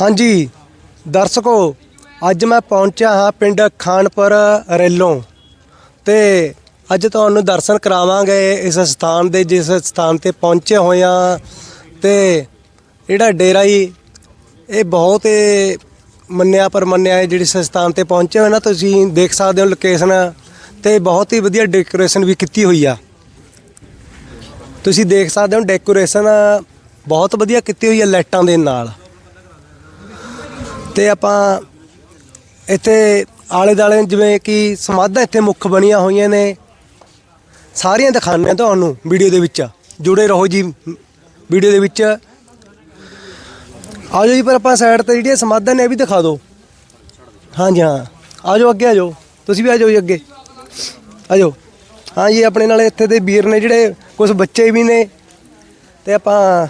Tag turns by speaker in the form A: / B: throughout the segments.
A: ਹਾਂਜੀ, ਦਰਸ਼ਕੋ, ਅੱਜ ਮੈਂ ਪਹੁੰਚਿਆ ਹਾਂ ਪਿੰਡ ਖਾਨਪੁਰ ਰੇਲੋਂ ਤੇ ਅੱਜ ਤੁਹਾਨੂੰ ਦਰਸ਼ਨ ਕਰਾਵਾਂਗੇ ਇਸ ਸਥਾਨ ਦੇ, ਜਿਸ ਸਥਾਨ ਤੇ ਪਹੁੰਚੇ ਹੋਏ ਹਾਂ ਤੇ ਜਿਹੜਾ ਡੇਰਾ ਹੀ ਇਹ ਬਹੁਤ ਹੀ ਮੰਨਿਆ ਪਰ ਮੰਨਿਆ ਹੈ, ਜਿਹੜੀ ਸਥਾਨ ਤੇ ਪਹੁੰਚੇ ਹੋਏ ਨਾ, ਤੁਸੀਂ ਦੇਖ ਸਕਦੇ ਹੋ ਲੋਕੇਸ਼ਨ ਤੇ ਬਹੁਤ ਹੀ ਵਧੀਆ ਡੈਕੋਰੇਸ਼ਨ ਵੀ ਕੀਤੀ ਹੋਈ ਆ। ਤੁਸੀਂ ਦੇਖ ਸਕਦੇ ਹੋ ਡੈਕੋਰੇਸ਼ਨ ਬਹੁਤ ਵਧੀਆ ਕੀਤੀ ਹੋਈ ਹੈ ਲਾਈਟਾਂ ਦੇ ਨਾਲ। ਤੇ ਆਪਾਂ ਇੱਥੇ ਆਲੇ ਦਾਲੇ ਜਿਵੇਂ ਕਿ ਸਮਾਧਾਂ ਇੱਥੇ ਮੁੱਖ ਬਣੀਆਂ ਹੋਈਆਂ ਨੇ। ਸਾਰੀਆਂ ਦਿਖਾਉਂਦੇ ਹਾਂ ਤੁਹਾਨੂੰ ਵੀਡੀਓ ਦੇ ਵਿੱਚ। ਜੁੜੇ ਰਹੋ ਜੀ ਵੀਡੀਓ ਦੇ ਵਿੱਚ। ਆਜੋ ਜੀ, ਪਰ ਆਪਾਂ ਸਾਈਡ ਤੇ ਜਿਹੜੀਆਂ ਸਮਾਧਾਂ ਨੇ ਇਹ ਵੀ ਦਿਖਾ ਦਿਓ। ਹਾਂਜੀ, ਹਾਂ। ਆਜੋ, ਅੱਗੇ ਆਜੋ। ਤੁਸੀਂ ਵੀ ਆਜੋ ਜੀ, ਅੱਗੇ। ਆਜੋ। ਹਾਂ ਜੀ, ਆਪਣੇ ਨਾਲ ਇੱਥੇ ਦੇ ਵੀਰ ਨੇ ਜਿਹੜੇ ਕੁਝ ਬੱਚੇ ਵੀ ਨੇ। ਤੇ ਆਪਾਂ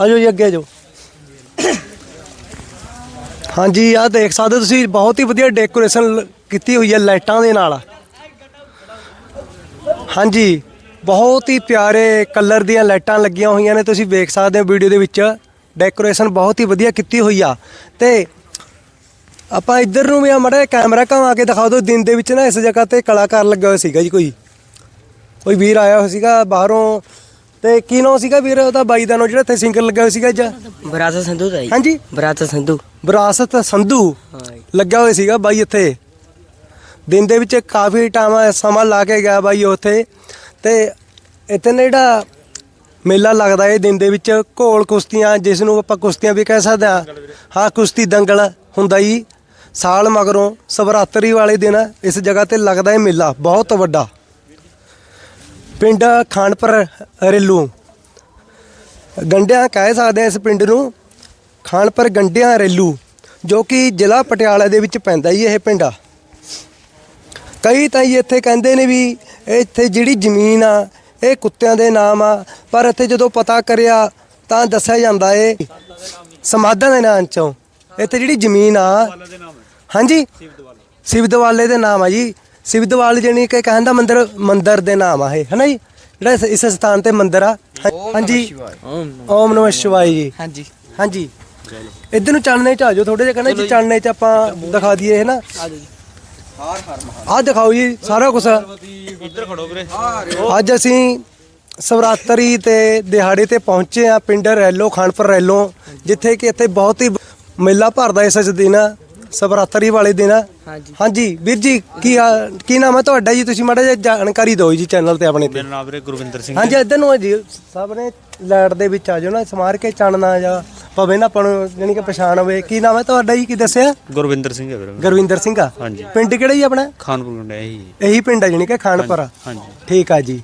A: ਆਜੋ ਜੀ, ਅੱਗੇ ਆਜੋ। ਹਾਂਜੀ, ਆਹ ਦੇਖ ਸਕਦੇ ਹੋ ਤੁਸੀਂ, ਬਹੁਤ ਹੀ ਵਧੀਆ ਡੈਕੋਰੇਸ਼ਨ ਕੀਤੀ ਹੋਈ ਹੈ ਲਾਈਟਾਂ ਦੇ ਨਾਲ। ਹਾਂਜੀ, ਬਹੁਤ ਹੀ ਪਿਆਰੇ ਕਲਰ ਦੀਆਂ ਲਾਈਟਾਂ ਲੱਗੀਆਂ ਹੋਈਆਂ ਨੇ, ਤੁਸੀਂ ਵੇਖ ਸਕਦੇ ਹੋ ਵੀਡੀਓ ਦੇ ਵਿੱਚ। ਡੈਕੋਰੇਸ਼ਨ ਬਹੁਤ ਹੀ ਵਧੀਆ ਕੀਤੀ ਹੋਈ ਆ। ਤੇ ਆਪਾਂ ਇੱਧਰ ਨੂੰ ਵੀ ਆ ਮੜਾ ਕੈਮਰਾ ਘੁਮਾ ਕੇ ਦਿਖਾ ਦਿਓ, ਦਿਨ ਦੇ ਵਿੱਚ ਨਾ ਇਸ ਜਗ੍ਹਾ ਤੇ ਕਲਾਕਾਰ ਲੱਗਾ ਹੋਇਆ ਸੀਗਾ ਜੀ ਕੋਈ। ਕੋਈ ਵੀਰ ਆਇਆ ਹੋਇਆ ਸੀਗਾ ਬਾਹਰੋਂ ਤੇ ਕੀ ਨਾਮ ਸੀਗਾ ਵੀਰ ਉਹਦਾ ਬਾਈ ਦਾ ਨਾਮ ਜਿਹੜਾ ਇੱਥੇ ਸਿੰਗਰ ਲੱਗਾ ਹੋਇਆ ਸੀਗਾ ਅੱਜ?
B: ਵਿਰਾਸਤ ਸੰਧੂ ਦਾ ਜੀ।
A: ਹਾਂਜੀ।
B: ਵਿਰਾਸਤ ਸੰਧੂ।
A: ਵਿਰਾਸਤ ਸੰਧੂ
B: ਜੀ।
A: ਲੱਗਾ ਹੋਇਆ ਸੀਗਾ ਬਾਈ ਇੱਥੇ। ਦਿਨ ਦੇ ਵਿੱਚ ਕਾਫੀ ਟਾਈਮ ਸਮਾਂ ਲਾ ਕੇ ਗਿਆ ਬਾਈ ਉੱਥੇ ਤੇ ਇੱਥੇ ਨਾ ਜਿਹੜਾ ਮੇਲਾ ਲੱਗਦਾ ਹੈ ਦਿਨ ਦੇ ਵਿੱਚ ਘੋਲ ਕੁਸ਼ਤੀਆਂ ਜਿਸ ਨੂੰ ਆਪਾਂ ਕੁਸ਼ਤੀਆਂ ਵੀ ਕਹਿ ਸਕਦੇ ਹਾਂ ਹਾਂ ਕੁਸ਼ਤੀ ਦੰਗਲ ਹੁੰਦਾ ਹੀ ਸਾਲ ਮਗਰੋਂ ਸਵਰਾਤਰੀ ਵਾਲੇ ਦਿਨ ਇਸ ਜਗ੍ਹਾ ਤੇ ਲੱਗਦਾ ਹੈ ਮੇਲਾ ਬਹੁਤ ਵੱਡਾ। ਪਿੰਡ ਖਾਨਪੁਰ, ਰੇਲੂ। ਗੰਡਿਆਂ ਕਹਿ ਸਕਦੇ ਹਾਂ ਇਸ ਪਿੰਡ ਨੂੰ, ਖਾਨਪੁਰ, ਗੰਡਿਆਂ, ਰੇਲੂ, ਜੋ ਕਿ ਜ਼ਿਲ੍ਹਾ ਪਟਿਆਲਾ ਦੇ ਵਿੱਚ ਪੈਂਦਾ ਹੀ ਇਹ ਪਿੰਡ ਆ। ਕਈ ਤਾਂ ਇੱਥੇ ਕਹਿੰਦੇ ਨੇ ਵੀ ਇੱਥੇ ਜਿਹੜੀ ਜ਼ਮੀਨ ਆ, ਇਹ ਕੁੱਤਿਆਂ ਦੇ ਨਾਮ ਆ, ਪਰ ਇੱਥੇ ਜਦੋਂ ਪਤਾ ਕਰਿਆ ਤਾਂ ਦੱਸਿਆ ਜਾਂਦਾ ਏ ਸਮਾਧਾਂ ਦੇ ਨਾਮ ਚੋਂ। ਇੱਥੇ ਜਿਹੜੀ ਜ਼ਮੀਨ ਆ, ਹਾਂਜੀ, ਸਿਵਦਵਾਲੇ ਦੇ ਨਾਮ ਆ ਜੀ। ਸਿਵਦਵਾਲ ਜਾਣੀ ਕਿ ਕਹਿੰਦਾ ਮੰਦਿਰ ਮੰਦਿਰ ਦੇ ਨਾਮ ਆ ਇਹ ਹਨਾ ਜੀ? ਜਿਹੜਾ ਇਸ- ਇਸ ਸਥਾਨ ਤੇ ਮੰਦਿਰ ਆ। ਹਾਂਜੀ। ਓਮ ਨਮঃ ਸ਼ਿਵਾय ਜੀ।
B: ਹਾਂਜੀ।
A: ਹਾਂਜੀ। ਇੱਧਰ ਨੂੰ ਚਾਨਣੇ ਚ ਆ ਜਾਓ ਥੋੜੇ ਜਿਹਾ ਕਹਿੰਦੇ ਜੀ ਚਾਨਣੇ ਚ ਆਪਾਂ ਦਿਖਾ ਦਈਏ ਹੈ ਨਾ ਆਹ ਦਿਖਾਓ ਜੀ ਸਾਰਾ ਕੁਝ
C: ਇੱਧਰ ਖੜੋ ਵੀਰੇ।
A: ਅੱਜ ਅਸੀਂ ਸਵਰਾਤਰੀ ਤੇ ਦਿਹਾੜੇ ਤੇ ਪਹੁੰਚੇ ਆ ਪਿੰਡ ਰੈਲੋ ਖਾਨਪੁਰ ਰੈਲੋ ਜਿੱਥੇ ਕਿ ਇੱਥੇ ਬਹੁਤ ਹੀ ਮੇਲਾ ਭਰਦਾ ਇਸ ਦਿਨ। ਸਵਰਾਤਰੀ ਵਾਲੇ ਦਿਨ
B: ਹਾਂਜੀ।
A: ਹਾਂਜੀ ਵੀਰ ਜੀ ਕੀ ਹਾਲ- ਕੀ ਨਾਮ ਹੈ ਤੁਹਾਡਾ ਜੀ? ਤੁਸੀਂ ਮਾੜਾ ਜਿਹਾ ਜਾਣਕਾਰੀ ਦਿਓ ਜੀ ਚੈਨਲ ਤੇ ਆਪਣੇ ਤੇ।
C: ਮੇਰਾ ਨਾਮ ਵੀਰੇ ਗੁਰਵਿੰਦਰ ਸਿੰਘ
A: ਹਾਂਜੀ ਇੱਧਰ ਨੂੰ ਆ ਜੀ ਸਭ ਨੇ ਲਾਈਟ ਦੇ ਵਿੱਚ ਆ ਜਾਓ ਨਾ ਸਮਾਰ ਕੇ ਚਾਨਣਾ ਜਾਂ ਪਵੇ ਨਾ ਆਪਾਂ ਨੂੰ ਜਾਣੀ ਕਿ ਪਛਾਣ ਹੋਵੇ। ਕੀ ਨਾਮ ਹੈ ਤੁਹਾਡਾ ਜੀ? ਕੀ ਦੱਸਿਆ?
C: ਗੁਰਵਿੰਦਰ ਸਿੰਘ ਹੈ ਵੀਰੇ। ਮੇਰਾ।
A: ਗੁਰਵਿੰਦਰ ਸਿੰਘ ਆ।
C: ਹਾਂਜੀ।
A: ਪਿੰਡ ਕਿਹੜਾ ਜੀ ਆਪਣਾ?
C: ਖਾਨਪੁਰ ਗੁੰਡਾ ਇਹੀ
A: ਇਹੀ ਪਿੰਡ ਆ ਜਾਣੀ ਕਿ ਖਾਨਪੁਰ
C: ਹਾਂਜੀ
A: ਠੀਕ ਆ ਜੀ।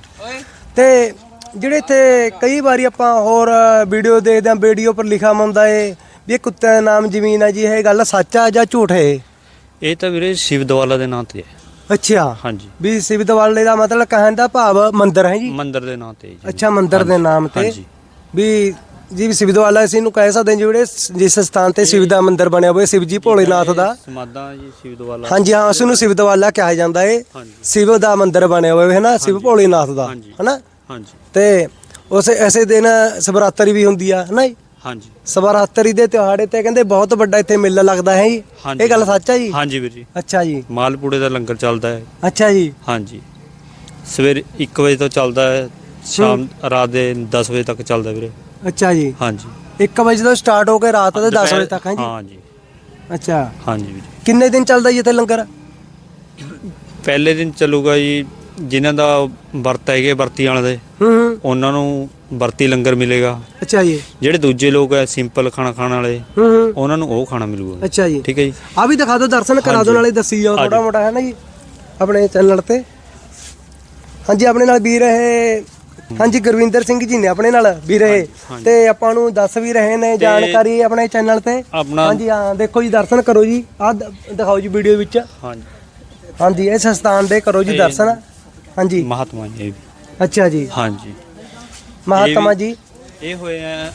A: ਤੇ ਜਿਹੜੇ ਇੱਥੇ ਕਈ ਵਾਰੀ ਆਪਾਂ ਹੋਰ ਵੀਡੀਓ ਦੇਖਦੇ ਆ ਵੀਡੀਓ ਪਰ ਲਿਖਾ ਹੁੰਦਾ ਏ ਵੀ ਇਹ ਕੁੱਤੇ ਦਾ ਨਾਮ ਜ਼ਮੀਨ ਆ ਜੀ ਇਹ ਗੱਲ ਸੱਚ ਆ ਜਾਂ ਝੂਠ ਹੈ?
C: ਇਹ ਤਾਂ ਵੀਰੇ ਸ਼ਿਵ ਦਵਾਲਾ ਦੇ ਨਾਂ ਤੇ ਹੈ।
A: ਅੱਛਾ।
C: ਹਾਂਜੀ।
A: ਵੀ ਸਿਵਦਵਾਲੇ ਦਾ ਮਤਲਬ ਕਹਿਣ ਦਾ ਭਾਵ ਮੰਦਿਰ ਹੈ ਜੀ?
C: ਮੰਦਿਰ ਦੇ ਨਾਂ ਤੇ ਹੈ ਜੀ।
A: ਅੱਛਾ ਮੰਦਿਰ ਦੇ ਨਾਮ ਤੇ।
C: ਹਾਂਜੀ।
A: ਵੀ ਜੀ ਸਿਵਦਵਾਲਾ ਅਸੀਂ ਨੂੰ ਕਹਿ ਸਕਦੇ ਹਾਂ ਜਿਹੜੇ ਜਿਸ ਸਥਾਨ ਤੇ ਸ਼ਿਵ ਦਾ ਮੰਦਿਰ ਬਣਿਆ ਹੋਇਆ ਸ਼ਿਵ ਜੀ ਭੋਲੇਨਾਥ ਦਾ।
C: ਸਮਾਦਾ ਜੀ ਸ਼ਿਵ ਦਵਾਲਾ।
A: ਹਾਂਜੀ ਹਾਂ ਉਸ ਨੂੰ ਸਿਵਦਵਾਲਾ ਕਿਹਾ ਜਾਂਦਾ ਏ।
C: ਹਾਂਜੀ।
A: ਸ਼ਿਵ ਦਾ ਮੰਦਿਰ ਬਣਿਆ ਹੋਇਆ ਹੈ ਨਾ ਸ਼ਿਵ ਭੋਲੇਨਾਥ ਦਾ
C: ਹਾਂਜੀ।
A: ਹਨਾ?
C: ਹਾਂਜੀ।
A: ਤੇ ਉਸ ਐਸੇ ਦਿਨ ਸਵਰਾਤਰੀ ਵੀ ਹੁੰਦੀ ਆ ਹਨਾ ਜੀ?
C: ਹਾਂਜੀ।
A: ਸਵਰਾਤਰੀ ਦੇ ਤਿਉਹਾੜੇ ਤੇ ਕਹਿੰਦੇ ਬਹੁਤ ਵੱਡਾ ਇੱਥੇ ਮੇਲਾ ਲੱਗਦਾ ਹੈ ਜੀ।
C: ਹਾਂਜੀ।
A: ਇਹ ਗੱਲ ਸੱਚ ਹੈ ਜੀ?
C: ਹਾਂਜੀ ਵੀਰ ਜੀ।
A: ਅੱਛਾ ਜੀ।
C: ਮਾਲਪੂੜੇ ਦਾ ਲੰਗਰ ਚੱਲਦਾ ਹੈ।
A: ਅੱਛਾ ਜੀ।
C: ਹਾਂਜੀ। ਸਵੇਰੇ 1 ਵਜੇ ਤੋਂ ਚੱਲਦਾ ਹੈ ਸ਼ਾਮ ਰਾਤ ਦੇ 10 ਵਜੇ ਤੱਕ ਚੱਲਦਾ ਵੀਰੇ।
A: ਅੱਛਾ ਜੀ।
C: ਹਾਂਜੀ।
A: 1 ਵਜੇ ਤੋਂ ਸਟਾਰਟ ਹੋ ਕੇ ਰਾਤ ਦੇ 10 ਵਜੇ ਤੱਕ ਹੈ ਜੀ।
C: ਹਾਂਜੀ
A: ਅੱਛਾ।
C: ਹਾਂਜੀ ਵੀਰੇ
A: ਕਿੰਨੇ ਦਿਨ ਚੱਲਦਾ ਜੀ ਇੱਥੇ ਲੰਗਰ?
C: ਪਹਿਲੇ ਦਿਨ ਚੱਲੂਗਾ ਜੀ ਜਿਨ੍ਹਾਂ ਦਾ ਵਰਤ ਹੈਗੇ ਵਰਤੀ ਵਾਲੇ ਦੇ
A: ਹੂੰ ਹੂੰ।
C: ਉਹਨਾਂ ਨੂੰ ਵਰਤੀ ਲੰਗਰ ਮਿਲੇਗਾ।
A: ਅੱਛਾ ਜੀ।
C: ਜਿਹੜੇ ਦੂਜੇ ਲੋਕ ਹੈ ਸਿੰਪਲ ਖਾਣਾ ਖਾਣ ਵਾਲੇ
A: ਹੂੰ ਹੂੰ।
C: ਉਹਨਾਂ ਨੂੰ ਉਹ ਖਾਣਾ ਮਿਲੂਗਾ।
A: ਅੱਛਾ ਜੀ।
C: ਠੀਕ ਹੈ ਜੀ।
A: ਆ ਵੀ ਦਿਖਾ ਦਿਓ ਦਰਸ਼ਨ ਕਰਾ ਦਿਓ। ਨਾਲੇ ਦੱਸੀ ਜਾਓ ਥੋੜਾ। ਮੋਟਾ ਹੈ ਨਾ ਜੀ ਆਪਣੇ ਚੈਨਲ ਤੇ। ਹਾਂਜੀ ਆਪਣੇ ਨਾਲ ਵੀਰ ਇਹ ਹਾਂਜੀ ਗੁਰਵਿੰਦਰ ਸਿੰਘ ਜੀ ਨੇ ਆਪਣੇ ਨਾਲ ਵੀਰ ਇਹ।
C: ਹਾਂਜੀ।
A: ਤੇ ਆਪਾਂ ਨੂੰ ਦੱਸ ਵੀ ਰਹੇ ਨੇ ਜਾਣਕਾਰੀ ਆਪਣੇ ਚੈਨਲ ਤੇ। ਹਾਂਜੀ ਹਾਂ ਦੇਖੋ ਜੀ ਦਰਸ਼ਨ ਕਰੋ ਜੀ। ਆ ਦਿਖਾਓ ਜੀ ਵੀਡੀਓ ਵਿੱਚ।
C: ਹਾਂਜੀ।
A: ਹਾਂਜੀ ਇਸ ਸਥਾਨ ਦੇ ਕਰੋ ਜੀ
C: ਇਹ-
A: ਦਰਸ਼ਨ। ਹਾਂਜੀ।
C: ਮਹਾਤਮਾ ਜੀ ਇਹ ਵੀ।
A: ਅੱਛਾ ਜੀ।
C: ਹਾਂਜੀ।
A: ਮਹਾਤਮਾ ਜੀ।
C: ਇਹ ਹੋਏ ਆ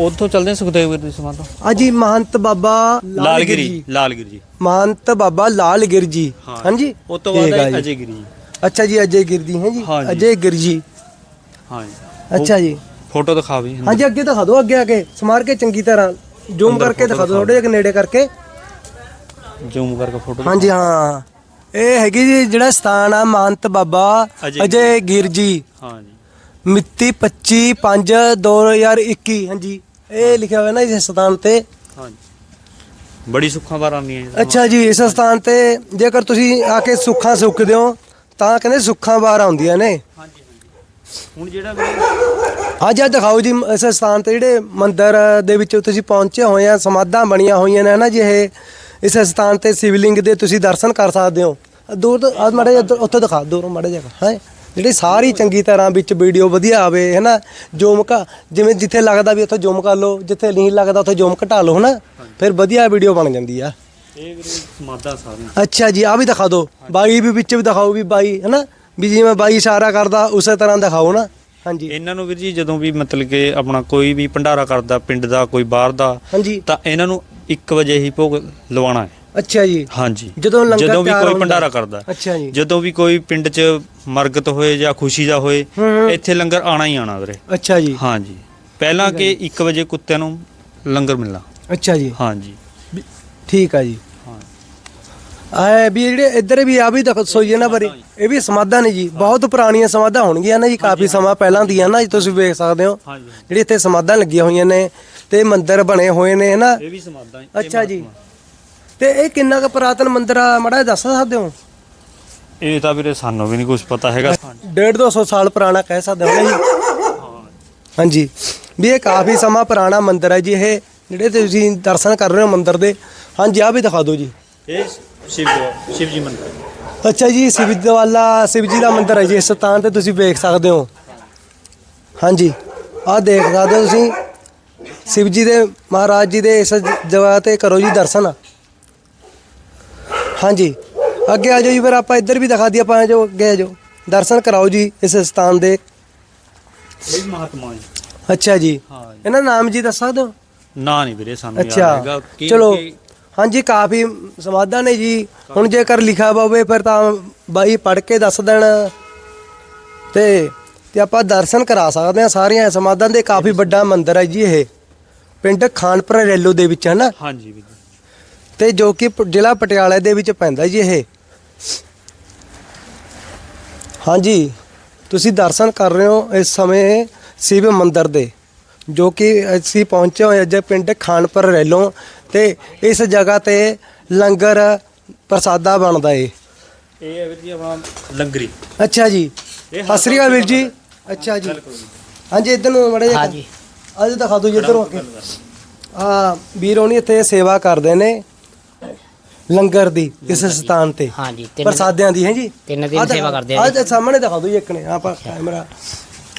C: ਉੱਥੋਂ ਚੱਲਦੇ ਆ ਸੁਖਦੇਵ ਵੀਰ ਦੀ ਸਮਾਂ ਤੋਂ
A: ਹਾਂਜੀ ਮਹੰਤ ਬਾਬਾ
C: ਲਾਲਗਿਰੀ ਲਾਲਗਿਰੀ ਜੀ।
A: ਮਹੰਤ ਬਾਬਾ ਲਾਲਗਿਰ ਜੀ।
C: ਹਾਂ।
A: ਹਾਂਜੀ?
C: ਉਸ ਤੋਂ
A: ਠੀਕ
C: ਬਾਅਦ
A: ਆ
C: ਹੈ
A: ਜੀ।
C: ਅਜੇ ਗਿਰੀ ਜੀ।
A: ਅੱਛਾ ਜੀ ਅਜੇ ਗਿਰਦੀ ਹੈ ਜੀ।
C: ਹਾਂਜੀ।
A: ਅਜੇ ਗਿਰ ਜੀ।
C: ਹਾਂਜੀ
A: ਅੱਛਾ ਜੀ।
C: ਫੋਟੋ ਦਿਖਾ ਵੀ
A: ਹਾਂਜੀ ਅੱਗੇ ਦਿਖਾ ਦਿਓ ਅੱਗੇ ਆ ਕੇ। ਸਮਾਰ ਕੇ ਚੰਗੀ ਤਰ੍ਹਾਂ ਜ਼ੂਮ ਕਰਕੇ ਦਿਖਾ ਦਿਓ ਥੋੜੇ ਜਿਹਾ ਨੇੜੇ ਕਰਕੇ।
C: ਜ਼ੂਮ ਕਰਕੇ ਫੋਟੋ
A: ਹਾਂਜੀ ਹਾਂ। ਇਹ ਹੈਗੀ ਜੀ ਜਿਹੜਾ ਸਥਾਨ ਆ ਮਾਨਤ ਬਾਬਾ
C: ਅਜੇ
A: ਅਜੇ ਗਿਰ ਜੀ।
C: ਹਾਂ ਜੀ।
A: ਮਿਤੀ 25 5 2021 ਹਾਂਜੀ। ਇਹ ਲਿਖਿਆ ਹੋਇਆ ਨਾ ਇਸ ਸਥਾਨ ਤੇ।
C: ਹਾਂ ਜੀ। ਬੜੀ ਸੁੱਖਾਂ ਬਾਰ ਆਉਂਦੀਆਂ ਜੀ।
A: ਅੱਛਾ ਜੀ ਇਸ ਸਥਾਨ ਤੇ ਜੇਕਰ ਤੁਸੀਂ ਆ ਕੇ ਸੁੱਖਾਂ ਸੁੱਖਦੇ ਹੋ ਤਾਂ ਕਹਿੰਦੇ ਸੁੱਖਾਂ ਬਾਰ ਆਉਂਦੀਆਂ ਨੇ।
C: ਹਾਂਜੀ ਹਾਂਜੀ ਹੁਣ ਜਿਹੜਾ
A: ਅੱਜ ਅੱਜ ਦਿਖਾਓ ਜੀ ਇਸ ਸਥਾਨ ਤੇ ਜਿਹੜੇ ਮੰਦਿਰ ਦੇ ਵਿੱਚ ਤੁਸੀਂ ਪਹੁੰਚੇ ਹੋਏ ਆ ਸਮਾਧਾਂ ਬਣੀਆਂ ਹੋਈਆਂ ਨੇ ਨਾ ਜੀ ਇਹ। ਇਸ ਸਥਾਨ ਤੇ ਸ਼ਿਵਲਿੰਗ ਦੇ ਤੁਸੀਂ ਦਰਸ਼ਨ ਕਰ ਸਕਦੇ ਹੋ। ਦੂਰ ਤੋਂ ਆ ਮਾੜੇ ਜਿਹਾ ਉੱਥੇ- ਦਿਖਾ ਦੂਰੋਂ ਮਾੜੇ ਜਿਹਾ ਹੈ? ਜਿਹੜੀ ਸਾਰੀ ਚੰਗੀ ਤਰ੍ਹਾਂ ਵਿੱਚ ਵੀਡੀਓ ਵਧੀਆ ਆਵੇ ਹੈ ਨਾ ਜ਼ੂਮ ਕਾ ਜਿਵੇਂ ਜਿੱਥੇ ਲੱਗਦਾ ਵੀ ਉੱਥੇ ਜ਼ੂਮ ਕਰ ਲਓ ਜਿੱਥੇ ਨਹੀਂ ਲੱਗਦਾ ਉੱਥੇ ਜ਼ੂਮ ਘਟਾ ਲਓ ਹੈ ਨਾ ਫਿਰ ਵਧੀਆ ਵੀਡੀਓ ਬਣ ਜਾਂਦੀ ਆ।
C: ਇਹ ਵੀਰੇ ਸਮਾਦਾ ਸਾਰੀਆਂ
A: ਅੱਛਾ ਜੀ ਆ ਵੀ ਦਿਖਾ ਦਿਓ। ਬਾਈ ਵੀ ਵਿੱਚ ਵੀ ਦਿਖਾਓ ਵੀ ਬਾਈ ਹੈ ਨਾ ਵੀ ਜਿਵੇਂ ਬਾਈ ਇਸ਼ਾਰਾ ਕਰਦਾ ਉਸੇ ਤਰ੍ਹਾਂ ਦਿਖਾਓ ਨਾ। ਹਾਂਜੀ।
C: ਇਹਨਾਂ ਨੂੰ ਵੀਰ ਜੀ ਜਦੋਂ ਵੀ ਮਤਲਬ ਕਿ ਆਪਣਾ ਕੋਈ ਵੀ ਭੰਡਾਰਾ ਕਰਦਾ ਪਿੰਡ ਦਾ ਕੋਈ ਬਾਹਰ ਦਾ
A: ਹਾਂਜੀ।
C: ਤਾਂ ਇਹਨਾਂ ਨੂੰ 1 ਵਜੇ ਹੀ ਭੋਗ ਲਵਾਉਣਾ ਹੈ।
A: ਅੱਛਾ ਜੀ।
C: ਹਾਂਜੀ।
A: ਜਦੋਂ ਲੰਗਰ
C: ਜਦੋਂ ਵੀ ਕੋਈ। ਭੰਡਾਰਾ ਕਰਦਾ।
A: ਅੱਛਾ ਜੀ।
C: ਜਦੋਂ ਵੀ ਕੋਈ ਪਿੰਡ 'ਚ ਮਰਗਤ ਹੋਏ ਜਾਂ ਖੁਸ਼ੀ ਦਾ ਹੋਏ। ਇੱਥੇ ਲੰਗਰ ਆਣਾ ਹੀ ਆਣਾ ਵੀਰੇ।
A: ਅੱਛਾ ਜੀ।
C: ਹਾਂਜੀ। ਪਹਿਲਾਂ ਕਿ 1 ਵਜੇ ਕੁੱਤਿਆਂ ਨੂੰ ਲੰਗਰ ਮਿਲਣਾ।
A: ਅੱਛਾ ਜੀ।
C: ਹਾਂਜੀ।
A: ਠੀਕ ਆ ਜੀ।
C: ਹਾਂ
A: ਆ ਵੀ ਜਿਹੜੇ ਇੱਧਰ ਵੀ ਆ ਵੀ ਦੇਖੋ ਸੋਈਏ ਨਾ ਬਰੀ। ਇਹ ਵੀ ਸਮਾਧਾਂ ਨੇ ਜੀ। ਬਹੁਤ ਪੁਰਾਣੀਆਂ ਸਮਾਧਾਂ ਹੋਣਗੀਆਂ ਨਾ ਜੀ ਕਾਫੀ ਸਮਾਂ ਪਹਿਲਾਂ ਦੀਆਂ ਨਾ ਜੀ ਤੁਸੀਂ ਵੇਖ ਸਕਦੇ ਹੋ। ਜਿਹੜੀ ਇੱਥੇ ਸਮਾਧਾਂ ਲੱਗੀਆਂ ਹੋਈਆਂ ਨੇ ਤੇ ਮੰਦਿਰ ਬਣੇ ਹੋਏ ਨੇ ਨਾ
C: ਇਹ ਵੀ
A: ਅੱਛਾ ਜੀ। ਤੇ ਇਹ ਕਿੰਨਾ ਕੁ ਪੁਰਾਤਨ ਮੰਦਿਰ ਆ ਮੜਾ ਦੱਸ ਸਕਦੇ ਹੋ?
C: ਇਹ ਤਾਂ ਵੀਰੇ ਸਾਨੂੰ ਵੀ ਨਹੀਂ ਕੁਝ ਪਤਾ ਹੈਗਾ।
A: 1.5 200 ਸਾਲ ਪੁਰਾਣਾ ਕਹਿ ਸਕਦੇ ਹੋ ਜੀ? ਹਾਂਜੀ। ਵੀ ਇਹ ਕਾਫੀ ਸਮਾਂ ਪੁਰਾਣਾ ਮੰਦਿਰ ਹੈ ਜੀ ਇਹ ਜਿਹੜੇ ਤੁਸੀਂ ਦਰਸ਼ਨ ਕਰ ਰਹੇ ਹੋ ਮੰਦਿਰ ਦੇ। ਹਾਂਜੀ ਆ ਵੀ ਦਿਖਾ ਦਿਓ ਜੀ।
C: ਇਹ ਸ਼ਿਵ ਸ਼ਿਵ ਜੀ ਮੰਦਰ।
A: ਅੱਛਾ ਜੀ ਸ਼ਿਵ ਵਾਲਾ ਸ਼ਿਵ ਜੀ ਦਾ ਮੰਦਿਰ ਹੈ ਜੀ ਇਸ ਸਥਾਨ ਤੇ ਤੁਸੀਂ ਵੇਖ ਸਕਦੇ ਹੋ। ਹਾਂਜੀ ਆਹ ਦੇਖ ਸਕਦੇ ਹੋ ਤੁਸੀਂ। ਸ਼ਿਵ ਜੀ ਦੇ ਮਹਾਰਾਜ ਜੀ ਦੇ ਇਸ ਜ- ਜਗ੍ਹਾ ਤੇ ਕਰੋ ਜੀ ਦਰਸ਼ਨ। ਹਾਂਜੀ ਅੱਗੇ ਆ ਜਾਓ ਜੀ ਫਿਰ ਆਪਾਂ ਇੱਧਰ ਵੀ ਦਿਖਾ ਦਈਏ ਆਪਾਂ ਜੋ ਅੱਗੇ ਆ ਜਾਓ। ਦਰਸ਼ਨ ਕਰਾਓ ਜੀ ਇਸ ਸਥਾਨ ਦੇ।
C: ਇਹ ਵੀ ਮਹਾਤਮਾ ਜੀ।
A: ਅੱਛਾ ਜੀ
C: ਹਾਂ ਜੀ।
A: ਇਹਨਾਂ ਨਾਮ ਜੀ ਦੱਸ ਸਕਦੇ ਹੋ?
C: ਨਾ ਨਹੀਂ ਵੀਰੇ ਸਾਨੂੰ ਯਾਦ
A: ਅੱਛਾ
C: ਹੈਗਾ। ਕੀ-
A: ਚਲੋ
C: ਕੀ-
A: ਹਾਂਜੀ ਕਾਫੀ ਸਮਾਧਾਂ ਨੇ ਜੀ। ਹੁਣ ਜੇਕਰ ਲਿਖਿਆ ਹੋਵੇ ਫਿਰ ਤਾਂ ਬਾਈ ਪੜ੍ਹ ਕੇ ਦੱਸ ਦੇਣ। ਤੇ ਤੇ ਆਪਾਂ ਦਰਸ਼ਨ ਕਰਾ ਸਕਦੇ ਹਾਂ ਸਾਰੀਆਂ ਸਮਾਧਾਂ ਦੇ। ਕਾਫੀ ਵੱਡਾ ਮੰਦਿਰ ਹੈ ਜੀ ਇਹ। ਪਿੰਡ ਖਾਨਪੁਰ ਰੈਲੋ ਦੇ ਵਿੱਚ ਹੈ ਨਾ
C: ਹਾਂਜੀ ਵੀਰੇ
A: ਤੇ ਜੋ ਕਿ ਪ- ਜ਼ਿਲ੍ਹਾ ਪਟਿਆਲਾ ਦੇ ਵਿੱਚ ਪੈਂਦਾ ਜੀ ਇਹ। ਹਾਂਜੀ ਤੁਸੀਂ ਦਰਸ਼ਨ ਕਰ ਰਹੇ ਹੋ ਇਸ ਸਮੇਂ ਸ਼ਿਵ ਮੰਦਿਰ ਦੇ। ਜੋ ਕਿ ਅਸੀਂ ਪਹੁੰਚੇ ਹੋਏ ਅੱਜ ਪਿੰਡ ਖਾਨਪੁਰ ਰੈਲੋਂ ਤੇ ਇਸ ਜਗ੍ਹਾ ਤੇ ਲੰਗਰ ਪ੍ਰਸਾਦਾ ਬਣਦਾ ਏ।
C: ਇਹ ਹੈ ਵੀਰ ਜੀ ਆਪਣਾ ਲੰਗਰੀ।
A: ਅੱਛਾ ਜੀ। ਸਤਿ ਸ੍ਰੀ ਅਕਾਲ ਵੀਰ ਜੀ। ਅੱਛਾ ਜੀ। ਹਾਂਜੀ ਇੱਧਰ ਨੂੰ ਮੜੇ
B: ਹਾਂਜੀ
A: ਅੱਜ ਦਿਖਾ ਦਿਓ ਜੀ ਇੱਧਰੋਂ ਆ ਕੇ। ਆ ਵੀਰ ਹੋਣੀ ਇੱਥੇ ਸੇਵਾ ਕਰਦੇ ਨੇ ਲੰਗਰ ਦੀ ਇਸ ਸਥਾਨ ਤੇ।
B: ਹਾਂਜੀ
A: ਪ੍ਰਸਾਦਿਆਂ ਦੀ ਹੈ ਜੀ?
B: ਤਿੰਨ ਦਿਨ ਸੇਵਾ ਕਰਦੇ ਆ
A: ਅੱਜ ਸਾਹਮਣੇ ਦਿਖਾ ਦਿਓ ਜੀ ਇੱਕ ਨੇ ਆਪਾਂ ਕੈਮਰਾ।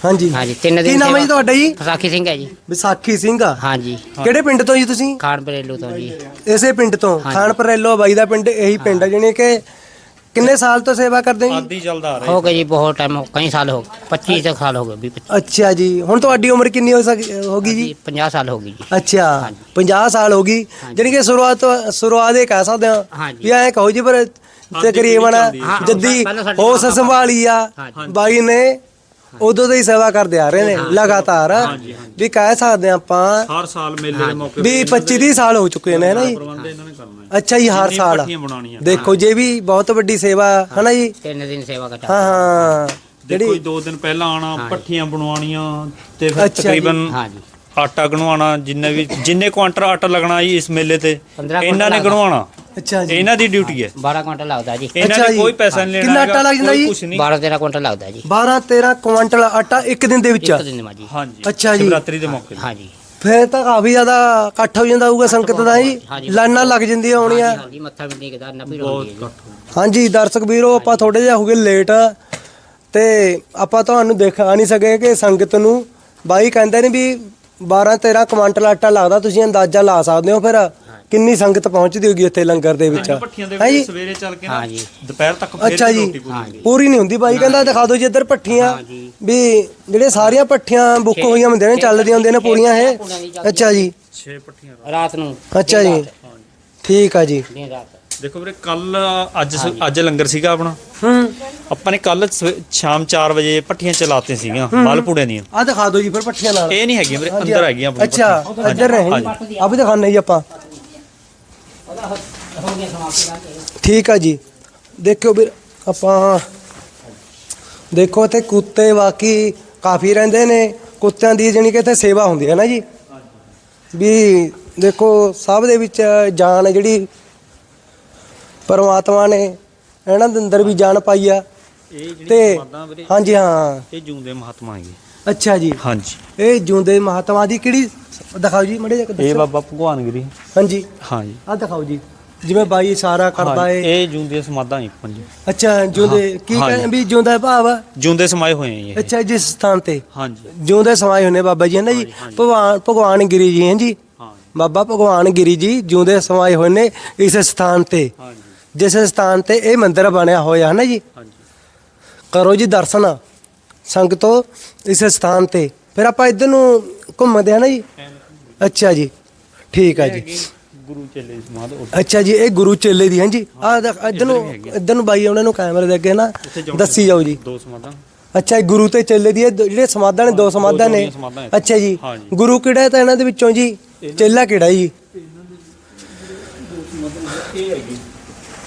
A: ਹਾਂਜੀ।
B: ਹਾਂਜੀ ਤਿੰਨ
A: ਕੀ
B: ਦਿਨ
A: ਨਾਮ ਹੈ ਜੀ
B: ਸੇਵਾ
A: ਤੁਹਾਡਾ ਜੀ?
B: ਵਿਸਾਖੀ ਸਿੰਘ ਹੈ ਜੀ।
A: ਵਿਸਾਖੀ ਸਿੰਘ ਆ।
B: ਹਾਂਜੀ।
A: ਕਿਹੜੇ ਪਿੰਡ ਤੋਂ ਜੀ ਤੁਸੀਂ?
B: ਖਾਨ ਬਰੇਲੂ ਤੋਂ ਜੀ।
A: ਇਸੇ ਪਿੰਡ ਤੋਂ।
B: ਹਾਂਜੀ।
A: ਖਾਨਪੁਰ ਰੈਲੋ ਬਾਈ ਦਾ ਪਿੰਡ ਇਹੀ ਪਿੰਡ ਹੈ ਜਿਹਨੇ ਕਿ ਕਿੰਨੇ ਸਾਲ ਤੋਂ ਸੇਵਾ ਕਰਦੇ ਹੋ ਜੀ?
C: ਆਦੀ ਚੱਲਦਾ ਆ ਰਿਹਾ।
B: ਹੋ ਗਏ ਜੀ ਬਹੁਤ ਟਾਈਮ ਹੋ ਕਈ ਸਾਲ ਹੋ ਗਏ 25 ਤੱਕ ਸਾਲ ਹੋ ਗਏ ਵੀ
A: ਅੱਛਾ ਜੀ। ਹੁਣ ਤੁਹਾਡੀ ਉਮਰ ਕਿੰਨੀ ਹੋ ਸਕ ਹੋਗੀ ਜੀ?
B: 50 ਸਾਲ ਹੋ ਗਈ ਜੀ।
A: ਅੱਛਾ
B: ਹਾਂਜੀ।
A: 50 ਸਾਲ ਹੋ ਗਈ। ਜਾਣੀ ਕਿ ਸ਼ੁਰੂਆਤ ਤੋਂ- ਸ਼ੁਰੂਆਤ ਇਹ ਕਹਿ ਸਕਦੇ ਹਾਂ
B: ਹਾਂਜੀ।
A: ਵੀ ਐਂ ਕਹੋ ਜੀ ਪਰ ਤਕਰੀਬਨ
B: ਹੈ।
A: ਜੱਦੀ
B: ਪਹਿਲਾਂ ਸਾਡੀ
A: ਹੋਸ ਸੰਭਾਲੀ ਆ।
B: ਹਾਂਜੀ।
A: ਬਾਈ ਨੇ ਉਦੋਂ ਤੋਂ ਹੀ ਸੇਵਾ ਕਰਦੇ ਆ ਰਹੇ ਨੇ ਲਗਾਤਾਰ। ਵੀ ਕਹਿ ਸਕਦੇ ਹਾਂ ਆਪਾਂ
C: ਹਰ ਸਾਲ ਮੇਲੇ ਦੇ ਮੌਕੇ
A: ਵੀ 25 30 ਸਾਲ ਹੋ ਚੁੱਕੇ ਨੇ ਨਾ ਜੀ?
C: ਪ੍ਰਬੰਧ ਇਹਨਾਂ ਨੇ ਕਰਨਾ ਹੈ
A: ਅੱਛਾ ਜੀ ਹਰ ਸਾਲ।
C: ਬਣਾਉਣੀਆਂ।
A: ਦੇਖੋ ਜੇ ਵੀ ਬਹੁਤ ਵੱਡੀ ਸੇਵਾ ਹੈ ਨਾ ਜੀ?
B: ਤਿੰਨ ਦਿਨ ਸੇਵਾ ਕਰਦਾ
A: ਹਾਂ ਹਾਂ।
C: ਦੇਖੋ ਜੀ, ਦੋ ਦਿਨ ਪਹਿਲਾਂ ਆਣਾ। ਪੱਠੀਆਂ ਬਣਵਾਉਣੀਆਂ ਤੇ ਫਿਰ। ਤਕਰੀਬਨ
B: ਹਾਂਜੀ।
C: ਆਟਾ ਗਣਵਾਉਣਾ ਜਿੰਨੇ ਵੀ ਜਿੰਨੇ ਕੁਆਂਟਲ ਆਟਾ ਲੱਗਣਾ ਜੀ ਇਸ ਮੇਲੇ ਤੇ
B: 15
C: ਇਹਨਾਂ ਨੇ
B: ਕੁਆਂਟਲ
C: ਗਣਵਾਉਣਾ।
A: ਅੱਛਾ ਜੀ।
C: ਇਹਨਾਂ ਦੀ ਡਿਊਟੀ ਹੈ।
B: 12 ਕੁਇੰਟਲ ਲੱਗਦਾ ਜੀ।
C: ਇਹਨਾਂ
A: ਅੱਛਾ
C: ਨੇ
A: ਜੀ।
C: ਕੋਈ ਪੈਸਾ ਨਹੀਂ ਲੈਣਾ
A: ਕਿੰਨਾ ਆਟਾ ਲੱਗ ਜਾਂਦਾ ਜੀ?
C: ਕੁਝ ਨਹੀਂ।
B: 12 13 ਕੁਇੰਟਲ ਲੱਗਦਾ ਜੀ।
A: 12 13 ਕੁਇੰਟਲ ਆਟਾ ਇੱਕ ਦਿਨ ਦੇ ਵਿੱਚ
B: ਇੱਕ ਦਿਨ ਮਾ ਜੀ।
C: ਹਾਂਜੀ।
A: ਅੱਛਾ ਜੀ।
C: ਸ਼ਿਵਰਾਤਰੀ ਦੇ ਮੌਕੇ ਤੇ।
B: ਹਾਂਜੀ
A: ਫੇਰ ਤਾਂ ਕਾਫੀ ਜ਼ਿਆਦਾ ਇਕੱਠ ਹੋ ਜਾਂਦਾ ਹੋਊਗਾ ਸੰਗਤ ਦਾ ਜੀ।
B: ਹਾਂਜੀ।
A: ਲਾਈਨਾਂ ਲੱਗ ਜਾਂਦੀਆਂ ਹੋਣੀਆਂ।
B: ਹਾਂਜੀ, ਮੱਥਾ ਵੀ ਟੇਕਦਾ
C: ਬਹੁਤ
B: ਰੋਂਦੀ ਹੈ ਜੀ।
C: ਘੱਟ।
A: ਹਾਂਜੀ ਦਰਸ਼ਕ ਵੀਰੋ ਆਪਾਂ ਥੋੜੇ ਜਿਹਾ ਹੋ ਗਏ ਲੇਟ ਤੇ ਆਪਾਂ ਤੁਹਾਨੂੰ ਦਿਖਾ ਨਹੀਂ ਸਕੇ ਕਿ ਸੰਗਤ ਨੂੰ ਬਾਈ ਕਹਿੰਦੇ ਨੇ ਵੀ 12 13 ਕੁਆਂਟਲ ਆਟਾ ਲੱਗਦਾ ਤੁਸੀਂ ਅੰਦਾਜ਼ਾ ਲਾ ਸਕਦੇ ਹੋ ਫਿਰ ਕਿੰਨੀ ਸੰਗਤ ਪਹੁੰਚਦੀ ਹੋਗੀ ਇੱਥੇ ਲੰਗਰ ਦੇ ਵਿੱਚ?
C: ਭੱਠੀਆਂ ਦੇ
A: ਹੈ ਜੀ?
C: ਵਿੱਚ ਸਵੇਰੇ ਚੱਲ ਕੇ ਨਾ। ਦੁਪਹਿਰ ਤੱਕ ਫਿਰ
A: ਅੱਛਾ ਜੀ।
C: ਰੋਟੀ ਪੂਰੀ
A: ਨਹੀਂ ਹੁੰਦੀ ਬਾਈ ਕਹਿੰਦਾ ਦਿਖਾ ਦਿਓ ਜੀ ਇੱਧਰ ਭੱਠੀਆਂ। ਵੀ ਜਿਹੜੇ ਸਾਰੀਆਂ ਭੱਠੀਆਂ ਬੁੱਕ ਹੋਈਆਂ ਹੁੰਦੀਆਂ ਨੇ ਚੱਲਦੀਆਂ ਹੁੰਦੀਆਂ ਨੇ ਪੂਰੀਆਂ ਇਹ? ਅੱਛਾ ਜੀ।
C: ਛੇ ਪੱਠੀਆਂ
B: ਰਾਤ ਨੂੰ।
A: ਅੱਛਾ ਜੀ। ਠੀਕ ਆ ਜੀ।
B: ਦਿਨ ਰਾਤ।
C: ਦੇਖੋ ਵੀਰੇ ਕੱਲ ਅੱਜ ਅੱਜ ਲੰਗਰ ਸੀਗਾ ਆਪਣਾ।
A: ਹੂੰ।
C: ਆਪਾਂ ਨੇ ਕੱਲ ਸ਼ਾਮ 4 ਵਜੇ ਪੱਠੀਆਂ ਚਲਾਤੇ ਸੀਗੀਆਂ ਮਾਲਪੂੜੇ ਦੀਆਂ।
A: ਆ ਦਿਖਾ ਦਿਓ ਜੀ ਫਿਰ ਪੱਠੀਆਂ ਨਾਲ।
C: ਇਹ ਨਹੀਂ ਹੈਗੀਆਂ ਵੀਰੇ ਅੰਦਰ ਹੈਗੀਆਂ ਆਪਣੀ
A: ਅੱਛਾ। ਇੱਧਰ ਰਹੇ। ਆ ਵੀ ਦਿਖਾਣੇ ਜੀ ਆਪਾਂ। ਠੀਕ ਆ ਜੀ। ਦੇਖਿਓ ਵੀਰ ਆਪਾਂ ਦੇਖੋ ਇੱਥੇ ਕੁੱਤੇ ਬਾਕੀ ਕਾਫੀ ਰਹਿੰਦੇ ਨੇ। ਕੁੱਤਿਆਂ ਦੀ ਜਾਣੀ ਕਿ ਇੱਥੇ ਸੇਵਾ ਹੁੰਦੀ ਹੈ ਨਾ ਜੀ। ਵੀ ਦੇਖੋ ਸਭ ਦੇ ਵਿੱਚ ਜਾਨ ਜਿਹੜੀ ਪਰਮਾਤਮਾ ਨੇ ਇਹਨਾਂ ਦੇ ਅੰਦਰ ਵੀ ਜਾਨ ਪਾਈ ਆ।
C: ਇਹ
A: ਤੇ ਹਾਂਜੀ ਹਾਂ।
C: ਇਹ ਜੂਨ ਦੇ ਮਹਾਤਮਾ ਹੈਗੇ।
A: ਅੱਛਾ ਜੀ।
C: ਹਾਂਜੀ।
A: ਇਹ ਜਿਉਂਦੇ ਮਹਾਤਮਾ ਦੀ ਕਿਹੜੀ ਦਿਖਾਓ ਜੀ ਮੜੇ
C: ਇਹ ਬਾਬਾ ਭਗਵਾਨ ਗਿਰੀ।
A: ਹਾਂਜੀ।
C: ਹਾਂਜੀ
A: ਆ ਦਿਖਾਓ ਜੀ। ਜਿਵੇਂ ਬਾਈ ਸਾਰਾ ਕਰਦਾ
C: ਹਾਂਜੀ,
A: ਏ।
C: ਇਹ ਜੂਨ ਦੀਆਂ ਸਮਾਧਾਂ ਹੀ ਪੰਜ।
A: ਅੱਛਾ ਜਿਉਂਦੇ ਕੀ। ਕਹਿੰਦੇ ਵੀ ਜਿਉਂਦਾ ਭਾਵ? ਆ
C: ਸਮਾਏ ਹੋਏ ਆ ਜੀ ਇਹ।
A: ਅੱਛਾ ਜਿਸ ਸਥਾਨ ਤੇ?
C: ਹਾਂਜੀ।
A: ਜਿਉਂਦੇ ਸਮਾਏ ਹੋਣੇ ਬਾਬਾ ਜੀ ਹੈ ਨਾ ਜੀ
C: ਹਾਂਜੀ, ਹਾਂਜੀ।
A: ਭਗਵਾਨ ਭਗਵਾਨ ਗਿਰੀ ਜੀ ਹੈ ਜੀ?
C: ਹਾਂ
A: ਬਾਬਾ ਭਗਵਾਨ ਗਿਰੀ ਜੀ ਜਿਉਂਦੇ ਸਮਾਏ ਹੋਏ ਨੇ ਇਸ ਸਥਾਨ ਤੇ।
C: ਹਾਂਜੀ
A: ਜਿਸ ਸਥਾਨ ਤੇ ਇਹ ਮੰਦਿਰ ਬਣਿਆ ਹੋਇਆ ਹੈ ਨਾ ਜੀ?
C: ਹਾਂਜੀ।
A: ਕਰੋ ਜੀ ਦਰਸ਼ਨ। ਸੰਗਤੋ ਇਸ ਸਥਾਨ ਤੇ। ਫਿਰ ਆਪਾਂ ਇੱਧਰ ਨੂੰ ਘੁੰਮਦੇ ਹਾਂ ਨਾ ਜੀ? ਅੱਛਾ ਜੀ। ਠੀਕ ਆ ਜੀ।
C: ਗੁਰੂ ਚੇਲੇ ਦੀ ਸਮਾਧ
A: ਅੱਛਾ ਜੀ ਇਹ ਗੁਰੂ ਚੇਲੇ ਦੀ ਹੈ। ਜੀ ਆ ਇੱਧਰ ਨੂੰ। ਇੱਧਰ ਨੂੰ ਬਾਈ ਉਹਨਾਂ ਨੂੰ ਕੈਮਰੇ ਦੇ ਅੱਗੇ ਨਾ ਦੱਸੀ ਜਾਓ ਜੀ।
C: ਦੋ ਸਮਾਧਾਂ।
A: ਅੱਛਾ ਇਹ ਗੁਰੂ ਤੇ ਚੇਲੇ ਦੀ ਇਹ ਦੋ- ਜਿਹੜੇ ਸਮਾਧਾਂ ਨੇ ਦੋ ਸਮਾਧਾਂ ਨੇ।
C: ਸਮਾਧਾਂ ਇੱਥੇ।
A: ਅੱਛਾ ਜੀ।
C: ਹਾਂਜੀ।
A: ਗੁਰੂ ਕਿਹੜਾ ਹੈ ਤਾਂ ਇਹਨਾਂ ਦੇ ਵਿੱਚੋਂ ਜੀ? ਚੇਲਾ ਕਿਹੜਾ ਜੀ?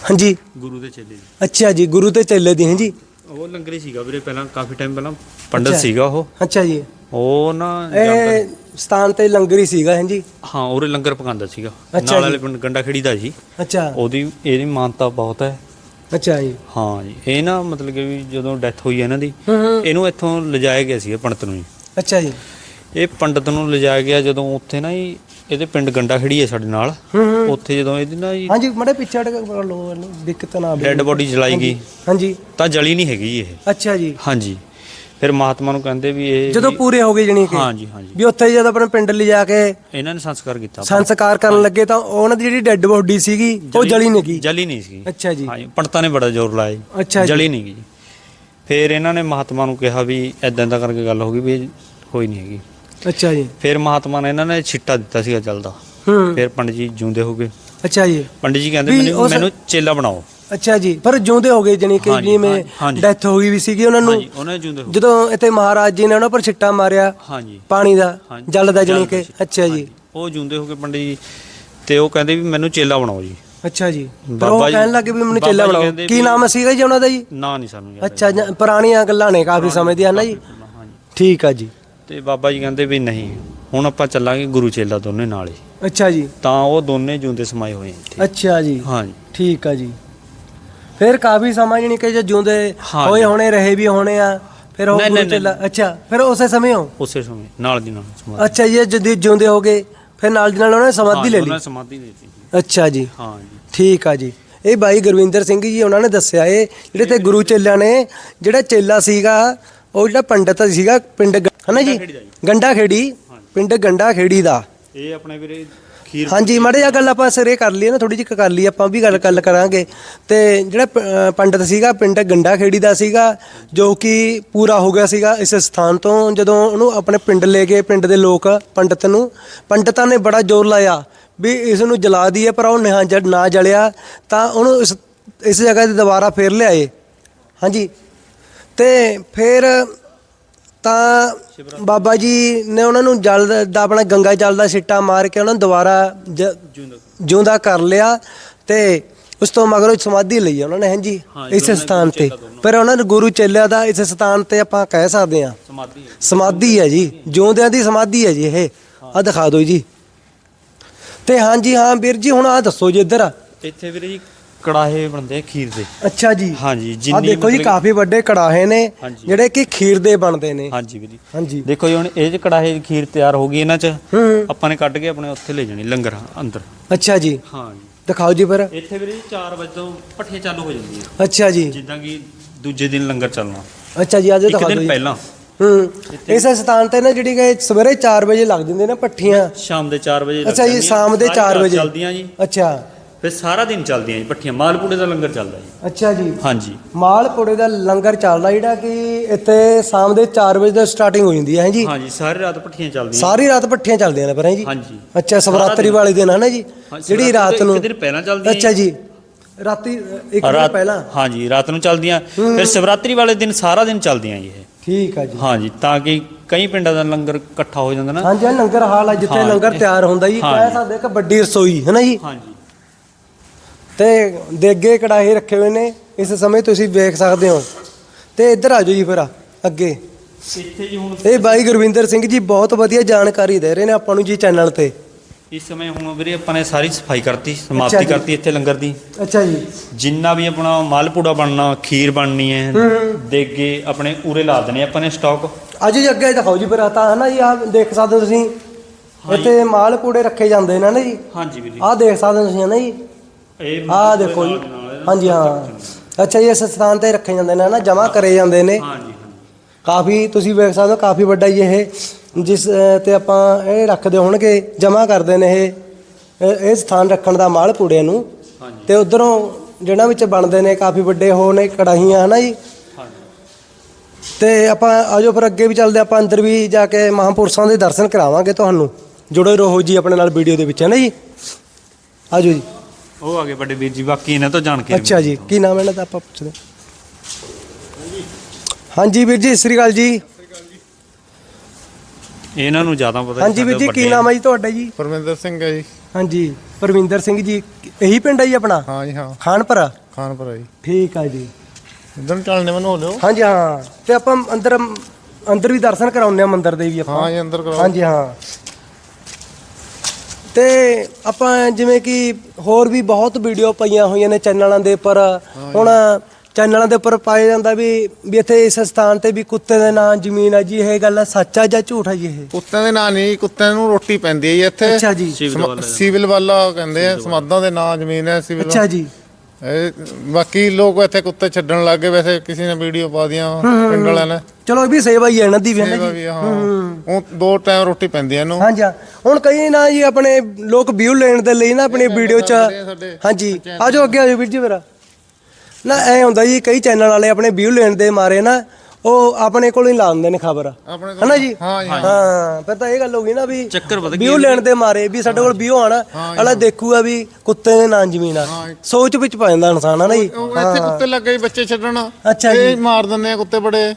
A: ਹਾਂਜੀ।
C: ਗੁਰੂ ਦੇ ਚੇਲੇ ਦੀ
A: ਅੱਛਾ ਜੀ ਗੁਰੂ ਤੇ ਚੇਲੇ ਦੀ ਹੈ ਜੀ
C: ਉਹ ਲੰਗਰੀ ਸੀਗਾ ਵੀਰੇ ਪਹਿਲਾਂ ਕਾਫੀ ਟਾਈਮ ਪਹਿਲਾਂ ਪੰਡਤ
A: ਅੱਛਾ।
C: ਸੀਗਾ ਉਹ।
A: ਅੱਛਾ ਜੀ।
C: ਉਹ ਨਾ ਜਾਂਦਾ-
A: ਇਹ ਸਥਾਨ ਤੇ ਲੰਗਰੀ ਸੀਗਾ ਹੈ ਜੀ
C: ਹਾਂ ਉਹਰੇ ਲੰਗਰ ਪਕਾਉਂਦਾ ਸੀਗਾ।
A: ਅੱਛਾ
C: ਨਾਲ
A: ਜੀ।
C: ਵਾਲੇ ਪਿੰਡ ਗੰਡਾ ਖੇੜੀ ਦਾ ਜੀ।
A: ਅੱਛਾ।
C: ਉਹਦੀ ਇਹਦੀ ਮਾਨਤਾ ਬਹੁਤ ਹੈ।
A: ਅੱਛਾ ਜੀ।
C: ਹਾਂ ਜੀ ਇਹ ਨਾ ਮਤਲਬ ਕਿ ਵੀ ਜਦੋਂ ਡੈਥ ਹੋਈ ਇਹਨਾਂ ਦੀ
A: ਹੂੰ ਹੂੰ।
C: ਇਹਨੂੰ ਇੱਥੋਂ ਲਿਜਾਇਆ ਗਿਆ ਸੀ ਪੰਡਤ ਨੂੰ ਜੀ।
A: ਅੱਛਾ ਜੀ।
C: ਇਹ ਪੰਡਤ ਨੂੰ ਲਿਜਾਇਆ ਗਿਆ ਜਦੋਂ ਉੱਥੇ ਨਾ ਜੀ ਇਹਦੇ ਪਿੰਡ ਗੰਡਾ ਖੜੀ ਹੈ ਸਾਡੇ ਨਾਲ। ਉੱਥੇ ਜਦੋਂ ਇਹਦੀ ਨਾ ਜੀ
A: ਹਾਂਜੀ ਮੜੇ ਪਿੱਛੇ ਹਟ ਕੇ ਇਹਨੂੰ, ਦਿੱਕਤ ਨਾ ਆਵੇ।
C: ਡੈੱਡ ਬੋਡੀ ਜਲਾਈ ਗਈ।
A: ਹਾਂਜੀ
C: ਤਾਂ ਜਲੀ ਨਹੀਂ ਹੈਗੀ ਜੀ ਇਹ।
A: ਅੱਛਾ ਜੀ।
C: ਹਾਂਜੀ। ਫਿਰ ਮਹਾਤਮਾ ਨੂੰ ਕਹਿੰਦੇ ਵੀ ਇਹ
A: ਜਦੋਂ
C: ਵੀ-
A: ਪੂਰੇ ਹੋ ਗਏ ਜਣੀ ਕਿ।
C: ਹਾਂਜੀ ਹਾਂਜੀ।
A: ਵੀ ਉੱਥੇ ਜਦੋਂ ਆਪਣੇ ਪਿੰਡ ਲਿਜਾ ਕੇ
C: ਇਹਨਾਂ ਨੇ ਸੰਸਕਾਰ ਕੀਤਾ।
A: ਸੰਸਕਾਰ ਕਰਨ ਲੱਗੇ ਤਾਂ ਉਹਨਾਂ ਦੀ ਜਿਹੜੀ ਡੈੱਡ ਬੋਡੀ ਸੀਗੀ ਉਹ ਜਲੀ ਨਹੀਂ ਗਈ।
C: ਜਲੀ ਨਹੀਂ ਸੀ
A: ਅੱਛਾ ਜੀ।
C: ਹਾਂਜੀ ਪੰਡਤਾਂ ਨੇ ਬੜਾ ਜ਼ੋਰ ਲਾਇਆ ਜੀ।
A: ਅੱਛਾ ਜੀ।
C: ਜਲੀ ਨਹੀਂ ਗਈ। ਫਿਰ ਇਹਨਾਂ ਨੇ ਮਹਾਤਮਾ ਨੂੰ ਕਿਹਾ ਵੀ ਐਦਾਂ ਦਾ ਕਰਕੇ ਗੱਲ ਹੋ ਗਈ ਵੀ ਇਹ ਹੋਈ ਨਹੀਂ ਹੈਗੀ।
A: ਅੱਛਾ ਜੀ।
C: ਫਿਰ ਮਹਾਤਮਾ ਨੇ ਇਹਨਾਂ ਨੇ ਛਿੱਟਾ ਦਿੱਤਾ ਸੀਗਾ ਜਲਦਾ
A: ਹੂੰ।
C: ਫਿਰ ਪੰਡਿਤ ਜੀ ਜਿਉਂਦੇ ਹੋ ਗਏ।
A: ਅੱਛਾ ਜੀ।
C: ਪੰਡਿਤ ਜੀ ਕਹਿੰਦੇ
A: ਵੀ
C: ਮੈਨੂੰ
A: ਉਸ-
C: ਮੈਨੂੰ ਚੇਲਾ ਬਣਾਓ।
A: ਅੱਛਾ ਜੀ। ਪਰ ਜਿਉਂਦੇ ਹੋ ਗਏ ਜਣੀ ਕਿ
C: ਹਾਂਜੀ,
A: ਜਿਵੇਂ
C: ਹਾਂਜੀ।
A: ਡੈਥ ਹੋ ਗਈ ਵੀ ਸੀਗੀ ਉਹਨਾਂ ਨੂੰ।
C: ਹਾਂਜੀ ਉਹਨਾਂ ਜਿਉਂਦੇ ਹੋ ਗਏ।
A: ਜਦੋਂ ਇੱਥੇ ਮਹਾਰਾਜ ਜੀ ਨੇ ਉਹਨਾਂ ਪਰ ਛਿੱਟਾ ਮਾਰਿਆ
C: ਹਾਂਜੀ।
A: ਪਾਣੀ ਦਾ
C: ਹਾਂਜੀ।
A: ਜਲ ਦਾ ਜਣੀ ਕਿ
C: ਛਿੱਟਾ।
A: ਅੱਛਾ ਜੀ।
C: ਹਾਂਜੀ। ਉਹ ਜਿਉਂਦੇ ਹੋ ਕੇ ਪੰਡਿਤ ਜੀ। ਤੇ ਉਹ ਕਹਿੰਦੇ ਵੀ ਮੈਨੂੰ ਚੇਲਾ ਬਣਾਓ ਜੀ।
A: ਅੱਛਾ ਜੀ। ਪਰ ਉਹ
C: ਬਾਬਾ ਜੀ-
A: ਕਹਿਣ ਲੱਗੇ ਵੀ ਮੈਨੂੰ
C: ਬਾਬਾ
A: ਚੇਲਾ
C: ਜੀ
A: ਬਣਾਓ।
C: ਕਹਿੰਦੇ
A: ਕੀ
C: ਵੀ-
A: ਨਾਮ ਸੀਗਾ ਜੀ ਉਹਨਾਂ ਦਾ ਜੀ?
C: ਨਾ ਨਹੀਂ ਸਾਨੂੰ ਯਾਦ
A: ਅੱਛਾ ਜੀ, ਪੁਰਾਣੀਆਂ ਗੱਲਾਂ ਨੇ ਕਾਫੀ ਸਮੇਂ ਦੀਆਂ ਨਾ ਜੀ।
C: ਹਾਂਜੀ।
A: ਠੀਕ ਆ ਜੀ।
C: ਤੇ ਬਾਬਾ ਜੀ ਕਹਿੰਦੇ ਵੀ ਨਹੀਂ ਹੁਣ ਆਪਾਂ ਚੱਲਾਂਗੇ ਗੁਰੂ ਚੇਲਾ ਦੋਨੇ ਨਾਲ ਹੀ।
A: ਅੱਛਾ ਜੀ।
C: ਤਾਂ ਉਹ ਦੋਨੇ ਜਿਉਂਦੇ ਸਮਾਏ ਹੋਏ ਇੱਥੇ।
A: ਅੱਛਾ ਜੀ।
C: ਹਾਂਜੀ
A: ਠੀਕ ਆ ਜੀ। ਫਿਰ ਕਾਫੀ ਸਮਾਂ ਜਣੀ ਕਿ ਜੇ ਜਿਉਂਦੇ
C: ਹਾਂ
A: ਹੋਏ
C: ਜੀ।
A: ਹੋਣੇ ਰਹੇ ਵੀ ਹੋਣੇ ਆ ਫਿਰ ਉਹ
C: ਨਹੀਂ,
A: ਗੁਰੂ
C: ਨਹੀਂ,
A: ਚੇਲਾ ਅੱਛਾ ਫਿਰ ਉਸੇ ਸਮੇਂ ਹੋ?
C: ਉਸੇ ਸਮੇਂ ਨਾਲ ਦੀ ਨਾਲ ਸਮਾਧੀ
A: ਅੱਛਾ ਜੀ ਜਦ ਜਿਉਂਦੇ ਹੋ ਗਏ ਫਿਰ ਨਾਲ ਦੀ ਨਾਲ ਉਹਨੇ ਸਮਾਧੀ
C: ਹਾਂਜੀ,
A: ਲੈ ਲਈ?
C: ਸਮਾਧੀ ਦੇ ਦਿੱਤੀ
A: ਅੱਛਾ ਜੀ।
C: ਹਾਂ ਜੀ।
A: ਠੀਕ ਆ ਜੀ। ਇਹ ਬਾਈ ਗੁਰਵਿੰਦਰ ਸਿੰਘ ਜੀ ਉਹਨਾਂ ਨੇ ਦੱਸਿਆ ਇਹ ਜਿਹੜੇ ਤੇ ਗੁਰੂ ਚੇਲਿਆਂ ਨੇ ਜਿਹੜਾ ਚੇਲਾ ਸੀਗਾ ਉਹ ਜਿਹੜਾ ਪੰਡਤ ਸੀਗਾ ਪਿੰਡ ਗ- ਹਨਾ ਜੀ। ਗੰਡਾ ਖੇੜੀ ਪਿੰਡ ਗੰਡਾ ਖੇੜੀ ਦਾ।
C: ਇਹ ਆਪਣੇ ਵੀਰੇ ਖੀਰ
A: ਹਾਂਜੀ ਮਾੜੇ ਜਿਹਾ ਗੱਲ ਆਪਾਂ ਸਿਰੇ ਕਰ ਲਈਏ ਨਾ ਥੋੜੀ ਜਿਹੀ ਕਰ ਲਈ ਆਪਾਂ ਵੀ ਗੱਲ ਗੱਲ ਕਰਾਂਗੇ। ਤੇ ਜਿਹੜਾ ਪੰਡਤ ਸੀਗਾ ਪਿੰਡ ਗੰਡਾ ਖੇੜੀ ਦਾ ਸੀਗਾ ਜੋ ਕਿ ਪੂਰਾ ਹੋ ਗਿਆ ਸੀਗਾ ਇਸ ਸਥਾਨ ਤੋਂ ਜਦੋਂ ਉਹਨੂੰ ਆਪਣੇ ਪਿੰਡ ਲੈ ਗਏ ਪਿੰਡ ਦੇ ਲੋਕ ਪੰਡਤ ਨੂੰ ਪੰਡਤਾਂ ਨੇ ਬੜਾ ਜ਼ੋਰ ਲਾਇਆ ਵੀ ਇਸ ਨੂੰ ਜਲਾ ਦਈਏ ਪਰ ਉਹ ਨਿਹਾਂ ਜੜ ਨਾ ਜਲਿਆ ਤਾਂ ਉਹਨੂੰ ਇਸ ਇਸ ਜਗ੍ਹਾ ਤੇ ਦੁਬਾਰਾ ਫੇਰ ਲਿਆਏ। ਹਾਂਜੀ। ਤੇ ਫਿਰ ਤਾਂ ਬਾਬਾ ਜੀ ਨੇ ਉਹਨਾਂ ਨੂੰ ਜਲ ਦਾ- ਆਪਣਾ ਗੰਗਾ ਜਲ ਦਾ ਛਿੱਟਾ ਮਾਰ ਕੇ ਉਹਨਾਂ ਨੂੰ ਦੁਬਾਰਾ ਜ-
C: ਜਿਉਂਦਾ
A: ਕਰ ਲਿਆ ਤੇ ਉਸ ਤੋਂ ਮਗਰੋਂ ਸਮਾਧੀ ਲਈ ਉਹਨਾਂ ਨੇ ਹਾਂਜੀ ਇਸ ਸਥਾਨ ਤੇ। ਪਰ ਉਹਨਾਂ ਨੇ ਗੁਰੂ ਚੇਲਿਆਂ ਦਾ ਇਸ ਸਥਾਨ ਤੇ ਆਪਾਂ ਕਹਿ ਸਕਦੇ ਹਾਂ।
C: ਸਮਾਧੀ।
A: ਸਮਾਧੀ ਹੈ ਜੀ ਜਿਉਂਦਿਆਂ ਦੀ ਸਮਾਧੀ ਹੈ ਜੀ ਇਹ। ਆ ਦਿਖਾ ਦਿਓ ਜੀ। ਤੇ ਹਾਂਜੀ ਹਾਂ ਵੀਰ ਜੀ ਹੁਣ ਆ ਦੱਸੋ ਜੀ ਇੱਧਰ।
C: ਇੱਥੇ ਵੀਰੇ ਜੀ ਕੜਾਹੇ ਬਣਦੇ ਆ ਖੀਰ ਦੇ।
A: ਅੱਛਾ ਜੀ।
C: ਹਾਂਜੀ
A: ਆ
C: ਜਿੰਨੀ
A: ਦੇਖੋ ਜੀ
C: ਮਤਲਬ-
A: ਕਾਫੀ ਵੱਡੇ ਕੜਾਹੇ ਨੇ
C: ਹਾਂਜੀ।
A: ਜਿਹੜੇ ਕਿ ਖੀਰ ਦੇ ਬਣਦੇ ਨੇ।
C: ਹਾਂਜੀ ਵੀਰੇ
A: ਹਾਂਜੀ।
C: ਦੇਖੋ ਜੀ ਹੁਣ ਇਹ ਚ ਕੜਾਹੇ ਦੀ ਖੀਰ ਤਿਆਰ ਹੋ ਗਈ ਇਹਨਾਂ ਚ
A: ਹੂੰ
C: ਆਪਾਂ ਨੇ ਕੱਢ ਕੇ ਆਪਣੇ ਉੱਥੇ ਲੈ ਜਾਣੀ ਲੰਗਰ ਅੰਦਰ।
A: ਅੱਛਾ ਜੀ।
C: ਹਾਂ ਜੀ।
A: ਦਿਖਾਓ ਜੀ ਫਿਰ।
C: ਇੱਥੇ ਵੀਰੇ 4 ਵਜੇ ਤੋਂ ਪੱਠੀਆਂ ਚਾਲੂ ਹੋ ਜਾਂਦੀਆਂ
A: ਅੱਛਾ ਜੀ।
C: ਜਿੱਦਾਂ ਕਿ ਦੂਜੇ ਦਿਨ ਲੰਗਰ ਚੱਲਣਾ।
A: ਅੱਛਾ ਜੀ ਅੱਜ
C: ਇੱਕ
A: ਦਿਖਾ ਦਿਓ
C: ਦਿਨ
A: ਜੀ।
C: ਪਹਿਲਾਂ।
A: ਹੂੰ ਇਸ ਸਥਾਨ ਤੇ ਨਾ ਜਿਹੜੀ ਕਿ ਸਵੇਰੇ 4 ਵਜੇ ਲੱਗ ਜਾਂਦੇ ਨੇ ਪੱਠੀਆਂ।
C: ਸ਼ਾਮ ਦੇ 4 ਵਜੇ
A: ਅੱਛਾ ਜੀ ਸ਼ਾਮ ਦੇ
C: ਸਾਰੀ
A: 4
C: ਰਾਤ
A: ਵਜੇ।
C: ਚੱਲਦੀਆਂ ਜੀ।
A: ਅੱਛਾ।
C: ਫਿਰ ਸਾਰਾ ਦਿਨ ਚੱਲਦੀਆਂ ਜੀ ਪੱਠੀਆਂ। ਮਾਲਪੂੜੇ ਦਾ ਲੰਗਰ ਚੱਲਦਾ ਜੀ।
A: ਅੱਛਾ ਜੀ।
C: ਹਾਂਜੀ।
A: ਮਾਲਪੁੜੇ ਦਾ ਲੰਗਰ ਚੱਲਦਾ ਜਿਹੜਾ ਕਿ ਇੱਥੇ ਸ਼ਾਮ ਦੇ 4 ਵਜੇ ਤੋਂ ਸਟਾਰਟਿੰਗ ਹੋ ਜਾਂਦੀ ਹੈ ਜੀ?
C: ਹਾਂਜੀ ਸਾਰੀ ਰਾਤ ਪੱਠੀਆਂ ਚੱਲਦੀਆਂ।
A: ਸਾਰੀ ਰਾਤ ਪੱਠੀਆਂ ਚੱਲਦੀਆਂ ਨੇ ਪਰ ਹੈ ਜੀ?
C: ਹਾਂਜੀ।
A: ਅੱਛਾ ਸਵਰਾਤਰੀ। ਵਾਲੇ ਦਿਨ ਹੈ ਨਾ ਜੀ? ਜਿਹੜੀ ਰਾਤ ਨੂੰ
C: ਇੱਕ ਦਿਨ ਪਹਿਲਾਂ ਚੱਲਦੀਆਂ
A: ਅੱਛਾ ਜੀ। ਰਾਤੀ ਇੱਕ ਦਿਨ ਪਹਿਲਾਂ?
C: ਹਾਂਜੀ ਰਾਤ ਨੂੰ ਚੱਲਦੀਆਂ। ਫਿਰ ਸ਼ਿਵਰਾਤਰੀ ਵਾਲੇ ਦਿਨ ਸਾਰਾ ਦਿਨ ਚੱਲਦੀਆਂ ਜੀ ਇਹ।
A: ਠੀਕ ਆ ਜੀ।
C: ਹਾਂਜੀ ਤਾਂ ਕਿ ਕਈ ਪਿੰਡਾਂ ਦਾ ਲੰਗਰ ਇਕੱਠਾ ਹੋ ਜਾਂਦਾ ਨਾ।
A: ਹਾਂਜੀ ਲੰਗਰ ਹਾਲ ਆ ਜਿੱਥੇ ਲੰਗਰ ਤਿਆਰ ਹੁੰਦਾ ਜੀ। ਕਹਿ। ਸਕਦੇ ਇੱਕ ਵੱਡੀ ਰਸੋਈ ਹੈ ਨਾ ਜੀ?
C: ਹਾਂਜੀ।
A: ਤੇ ਦੇਗੇ ਕੜਾਹੇ ਰੱਖੇ ਹੋਏ ਨੇ ਇਸ ਸਮੇਂ ਤੁਸੀਂ ਵੇਖ ਸਕਦੇ ਹੋ। ਤੇ ਇੱਧਰ ਆ ਜਾਓ ਜੀ ਫਿਰ ਅੱਗੇ।
C: ਇੱਥੇ ਜੀ ਹੁਣ
A: ਇਹ ਬਾਈ ਗੁਰਵਿੰਦਰ ਸਿੰਘ ਜੀ ਬਹੁਤ ਵਧੀਆ ਜਾਣਕਾਰੀ ਦੇ ਰਹੇ ਨੇ ਆਪਾਂ ਨੂੰ ਜੀ ਚੈਨਲ ਤੇ।
C: ਇਸ ਸਮੇਂ ਹੁਣ ਵੀਰੇ ਆਪਾਂ ਨੇ ਸਾਰੀ ਸਫ਼ਾਈ ਕਰਤੀ ਸਮਾਪਤੀ। ਕਰਤੀ ਇੱਥੇ ਲੰਗਰ ਦੀ।
A: ਅੱਛਾ ਜੀ।
C: ਜਿੰਨਾ ਵੀ ਆਪਣਾ ਮਾਲਪੂੜਾ ਬਣਨਾ ਖੀਰ ਬਣਨੀ ਹੈ ਦੇਗੇ ਆਪਣੇ ਉਰੇ ਲਾ ਦੇਣੇ ਆਪਾਂ ਨੇ ਸਟਾਕ
A: ਅੱਜ ਜੀ ਅੱਗੇ ਦਿਖਾਓ ਜੀ ਫਿਰ ਆ ਤਾਂ ਹੈ ਨਾ ਜੀ ਆ ਦੇਖ ਸਕਦੇ ਹੋ ਤੁਸੀਂ। ਇੱਥੇ ਮਾਲ ਪੂੜੇ ਰੱਖੇ ਜਾਂਦੇ ਨੇ ਨਾ ਜੀ।
C: ਹਾਂਜੀ ਵੀਰੇ।
A: ਆਹ ਦੇਖ ਸਕਦੇ ਹੋ ਤੁਸੀਂ ਹੈ ਨਾ ਜੀ।
C: ਇਹ
A: ਆਹ ਦੇਖੋ ਜੀ। ਹਾਂਜੀ ਹਾਂ। ਅੱਛਾ ਜੀ ਇਸ ਸਥਾਨ ਤੇ ਰੱਖੇ ਜਾਂਦੇ ਨੇ ਨਾ ਜਮ੍ਹਾਂ ਕਰੇ ਜਾਂਦੇ ਨੇ।
C: ਹਾਂਜੀ।
A: ਕਾਫੀ ਤੁਸੀਂ ਵੇਖ ਸਕਦੇ ਹੋ ਕਾਫੀ ਵੱਡਾ ਜੀ ਇਹ ਜਿਸ ਤੇ ਆਪਾਂ ਇਹ ਰੱਖਦੇ ਹੋਣਗੇ ਜਮ੍ਹਾਂ ਕਰਦੇ ਨੇ ਇਹ। ਇਹ- ਸਥਾਨ ਰੱਖਣ ਦਾ ਮਾਲ ਪੂੜਿਆਂ ਨੂੰ।
C: ਹਾਂਜੀ।
A: ਤੇ ਉਧਰੋਂ ਜਿਹੜਾ ਵਿੱਚ ਬਣਦੇ ਨੇ ਕਾਫੀ ਵੱਡੇ ਹੋ ਨੇ ਕੜਾਹੀਆਂ ਹਨਾ ਜੀ? ਤੇ ਆਪਾਂ ਆਜੋ ਫਿਰ ਅੱਗੇ ਵੀ ਚੱਲਦੇ ਆਪਾਂ ਅੰਦਰ ਵੀ ਜਾ ਕੇ ਮਹਾਂਪੁਰਸ਼ਾਂ ਦੇ ਦਰਸ਼ਨ ਕਰਾਵਾਂਗੇ ਤੁਹਾਨੂੰ। ਜੁੜੇ ਰਹੋ ਜੀ ਆਪਣੇ ਨਾਲ ਵੀਡੀਓ ਦੇ ਵਿੱਚ ਹੈ ਨਾ ਜੀ? ਆਜੋ ਜੀ।
C: ਉਹ ਆ ਗਏ ਵੱਡੇ ਵੀਰ ਜੀ ਬਾਕੀ ਇਹਨਾਂ ਤੋਂ ਜਾਣ ਕੇ
A: ਅੱਛਾ ਜੀ ਕੀ ਨਾਮ ਹੈ ਇਹਨਾਂ ਦਾ ਆਪਾਂ ਪੁੱਛਦੇ ਹਾਂ। ਹਾਂਜੀ ਵੀਰ ਜੀ ਸਤਿ ਸ੍ਰੀ ਅਕਾਲ ਜੀ।
C: ਇਹਨਾਂ ਨੂੰ ਜ਼ਿਆਦਾ ਪਤਾ
A: ਹਾਂਜੀ ਵੀਰ ਜੀ ਕੀ ਨਾਮ ਹੈ ਜੀ ਤੁਹਾਡਾ ਜੀ?
D: ਪਰਮਿੰਦਰ ਸਿੰਘ ਹੈ ਜੀ।
A: ਹਾਂਜੀ ਪਰਵਿੰਦਰ ਸਿੰਘ ਜੀ ਇਹੀ ਪਿੰਡ ਹੈ ਜੀ ਆਪਣਾ?
D: ਹਾਂ ਜੀ ਹਾਂ।
A: ਖਾਨਪੁਰਾ?
D: ਖਾਨਪੁਰ ਜੀ।
A: ਠੀਕ ਆ ਜੀ।
D: ਇਧਰ ਚੱਲਣੇ ਮੈਨੂੰ ਹੋ ਲਿਓ।
A: ਹਾਂਜੀ ਹਾਂ। ਤੇ ਆਪਾਂ ਅੰਦਰ ਅੰਦਰ ਵੀ ਦਰਸ਼ਨ ਕਰਾਉਂਦੇ ਆ ਮੰਦਿਰ ਦੇ ਵੀ ਆਪਾਂ।
D: ਹਾਂ ਜੀ ਅੰਦਰ ਕਰੋ
A: ਹਾਂਜੀ ਹਾਂ। ਤੇ ਆਪਾਂ ਜਿਵੇਂ ਕਿ ਹੋਰ ਵੀ ਬਹੁਤ ਵੀਡੀਓ ਪਈਆਂ ਹੋਈਆਂ ਨੇ ਚੈਨਲਾਂ ਦੇ ਉੱਪਰ। ਹੁਣ ਚੈਨਲਾਂ ਦੇ ਉੱਪਰ ਪਾਇਆ ਜਾਂਦਾ ਵੀ ਵੀ ਇੱਥੇ ਇਸ ਸਥਾਨ ਤੇ ਵੀ ਕੁੱਤੇ ਦੇ ਨਾਂ ਜ਼ਮੀਨ ਆ ਜੀ ਇਹ ਗੱਲ ਸੱਚ ਆ ਜਾਂ ਝੂਠ ਆ ਜੀ ਇਹ?
D: ਕੁੱਤਿਆਂ ਦੇ ਨਾਂ ਨਹੀਂ ਕੁੱਤਿਆਂ ਨੂੰ ਰੋਟੀ ਪੈਂਦੀ ਹੈ ਜੀ ਇੱਥੇ।
A: ਅੱਛਾ ਜੀ।
C: ਸਿਵਲ ਵਾਲਾ।
D: ਸਿਵਲ ਵਾਲਾ ਕਹਿੰਦੇ ਆ ਸਮਾਦਾਂ ਦੇ ਨਾਂ ਜ਼ਮੀਨ ਹੈ ਸਿਵਲ।
A: ਅੱਛਾ ਜੀ।
D: ਇਹ ਬਾਕੀ ਲੋਕ ਇੱਥੇ ਕੁੱਤੇ ਛੱਡਣ ਲੱਗ ਗਏ ਵੈਸੇ ਕਿਸੇ ਨੇ ਵੀਡੀਓ ਪਾ ਦੀਆਂ ਪਿੰਡ ਵਾਲਿਆਂ ਨੇ।
A: ਚਲੋ ਇਹ ਵੀ ਸੇਵਾ ਹੀ ਹੈ ਇਹਨਾਂ ਦੀ ਵੀ ਹੈ
D: ਸੇਵਾ ਵੀ ਉਹ ਦੋ ਟਾਈਮ ਰੋਟੀ ਪੈਂਦੀ ਹੈ ਇਹਨੂੰ।
A: ਹਾਂਜੀ ਹਾਂ। ਹੁਣ ਕਈ ਨਾ ਜੀ ਆਪਣੇ ਲੋਕ ਵਿਊ ਲੈਣ ਦੇ ਲਈ ਨਾ ਆਪਣੀ ਵੀਡੀਓ 'ਚ
D: ਸਾਡੇ
A: ਹਾਂਜੀ ਆਜੋ ਅੱਗੇ ਆਜੋ ਵੀਰ ਜੀ ਮੇਰਾ ਨਾ ਐ ਹੁੰਦਾ ਜੀ ਕਈ ਚੈਨਲ ਵਾਲੇ ਆਪਣੇ ਵਿਊ ਲੈਣ ਦੇ ਮਾਰੇ ਨਾ ਉਹ ਆਪਣੇ ਕੋਲ ਹੀ ਲਾ ਦਿੰਦੇ ਨੇ ਖਬਰ।
D: ਆਪਣੇ ਕੋਲ-
A: ਹਨਾ ਜੀ?
D: ਹਾਂ ਜੀ,
A: ਹਾਂ ਫਿਰ ਤਾਂ ਇਹ ਗੱਲ ਹੋ ਗਈ ਨਾ ਵੀ
C: ਚੱਕਰ
A: ਵਿਊ ਲੈਣ ਦੇ ਮਾਰੇ ਵੀ ਸਾਡੇ ਕੋਲ ਵਿਊ ਆਣਾ ਅਲਾ ਦੇਖੂਗਾ ਵੀ ਕੁੱਤੇ ਦੇ ਨਾਂ ਜ਼ਮੀਨ ਆ। ਸੋਚ ਵਿੱਚ ਪਾ ਜਾਂਦਾ ਇਨਸਾਨ ਹਨਾ ਜੀ?
D: ਉਹ ਇੱਥੇ ਕੁੱਤੇ ਲੱਗੇ ਜੀ ਬੱਚੇ ਛੱਡਣ।
A: ਅੱਛਾ
D: ਇਹ ਮਾਰ ਦਿੰਦੇ ਆ ਕੁੱਤੇ ਬੜੇ।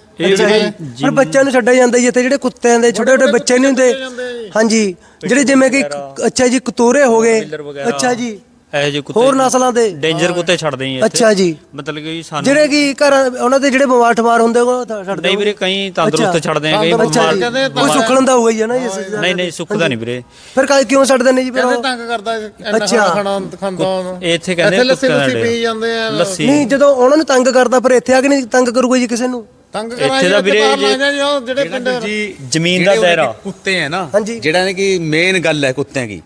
A: ਪਰ ਬੱਚਿਆਂ ਨੂੰ ਛੱਡਿਆ ਜਾਂਦਾ ਜੀ ਇੱਥੇ ਜਿਹੜੇ ਕੁੱਤਿਆਂ ਦੇ ਛੋਟੇ ਛੋਟੇ ਬੱਚੇ ਨਹੀਂ ਹੁੰਦੇ। ਹਾਂਜੀ ਜਿਹੜੇ ਜਿਵੇਂ ਕਿ ਅੱਛਾ ਜੀ ਕਤੂਰੇ ਹੋ ਗਏ।
C: ਵਗੈਰਾ।
A: ਅੱਛਾ ਜੀ।
C: ਇਹ ਜੇ ਕੁੱਤੇ
A: ਹੋਰ ਨਸਲਾਂ ਦੇ?
C: ਡੇਂਜਰ ਕੁੱਤੇ ਛੱਡਦੇ ਹੀ ਇੱਥੇ।
A: ਅੱਛਾ ਜੀ।
C: ਮਤਲਬ ਕਿ ਸਾਨੂੰ
A: ਜਿਹੜੇ ਕਿ ਘਰ ਉਹਨਾਂ ਦੇ ਜਿਹੜੇ ਬਿਮਾਰ ਠਮਾਰ ਹੁੰਦੇ ਉਹ ਤਾਂ ਛੱਡਦੇ
C: ਨਹੀਂ ਵੀਰੇ ਕਈ ਤੰਦਰੁਸਤ। ਛੱਡਦੇ ਆ ਕਈ ਬਿਮਾਰ
A: ਕੋਈ ਸੁੱਖਣ ਦਾ ਹੋਊਗਾ ਹੀ ਹੈ ਨਾ ਜੀ। ਇਸ ਚੀਜ਼ ਦਾ।
C: ਨਹੀਂ ਨਹੀਂ ਸੁੱਕਦਾ ਨਹੀਂ ਵੀਰੇ।
A: ਫਿਰ ਕਾਹ ਕਿਉਂ ਛੱਡਦੇ ਨੇ ਜੀ ਫਿਰ
D: ਕਹਿੰਦੇ
A: ਉਹ?
D: ਤੰਗ ਕਰਦਾ ਇੰਨਾ
A: ਅੱਛਾ।
D: ਖਾਣਾ ਖਾਣਾ ਖਾਂਦਾ ਉਹਨੂੰ
C: ਇੱਥੇ ਕਹਿੰਦੇ
D: ਇੱਥੇ ਲੱਸੀ
C: ਕੁੱਤਿਆਂ
D: ਲੁੱਸੀ
C: ਦੇ
D: ਪੀ ਜਾਂਦੇ ਆ।
C: ਲੱਸੀ।
A: ਨਹੀਂ ਜਦੋਂ ਉਹਨਾਂ ਨੂੰ ਤੰਗ ਕਰਦਾ ਫਿਰ ਇੱਥੇ ਆ ਕੇ ਨਹੀਂ ਤੰਗ ਕਰੂਗਾ ਜੀ ਕਿਸੇ ਨੂੰ?
D: ਤੰਗ
C: ਇੱਥੇ ਦਾ ਵੀਰੇ
D: ਜਿਹੜੇ ਪਿੰਡ
E: ਜੀ
C: ਜ਼ਮੀਨ ਦਾ
E: ਜਿਹੜੇ ਉਹਦੇ
C: ਦਾਇਰਾ।
E: ਕੁੱਤੇ ਹੈ ਨਾ
A: ਹਾਂਜੀ।
E: ਜਿਹੜਾ ਨੇ ਕਿ ਮੇਨ ਗੱਲ ਹੈ ਕੁੱਤਿਆਂ ਦੀ।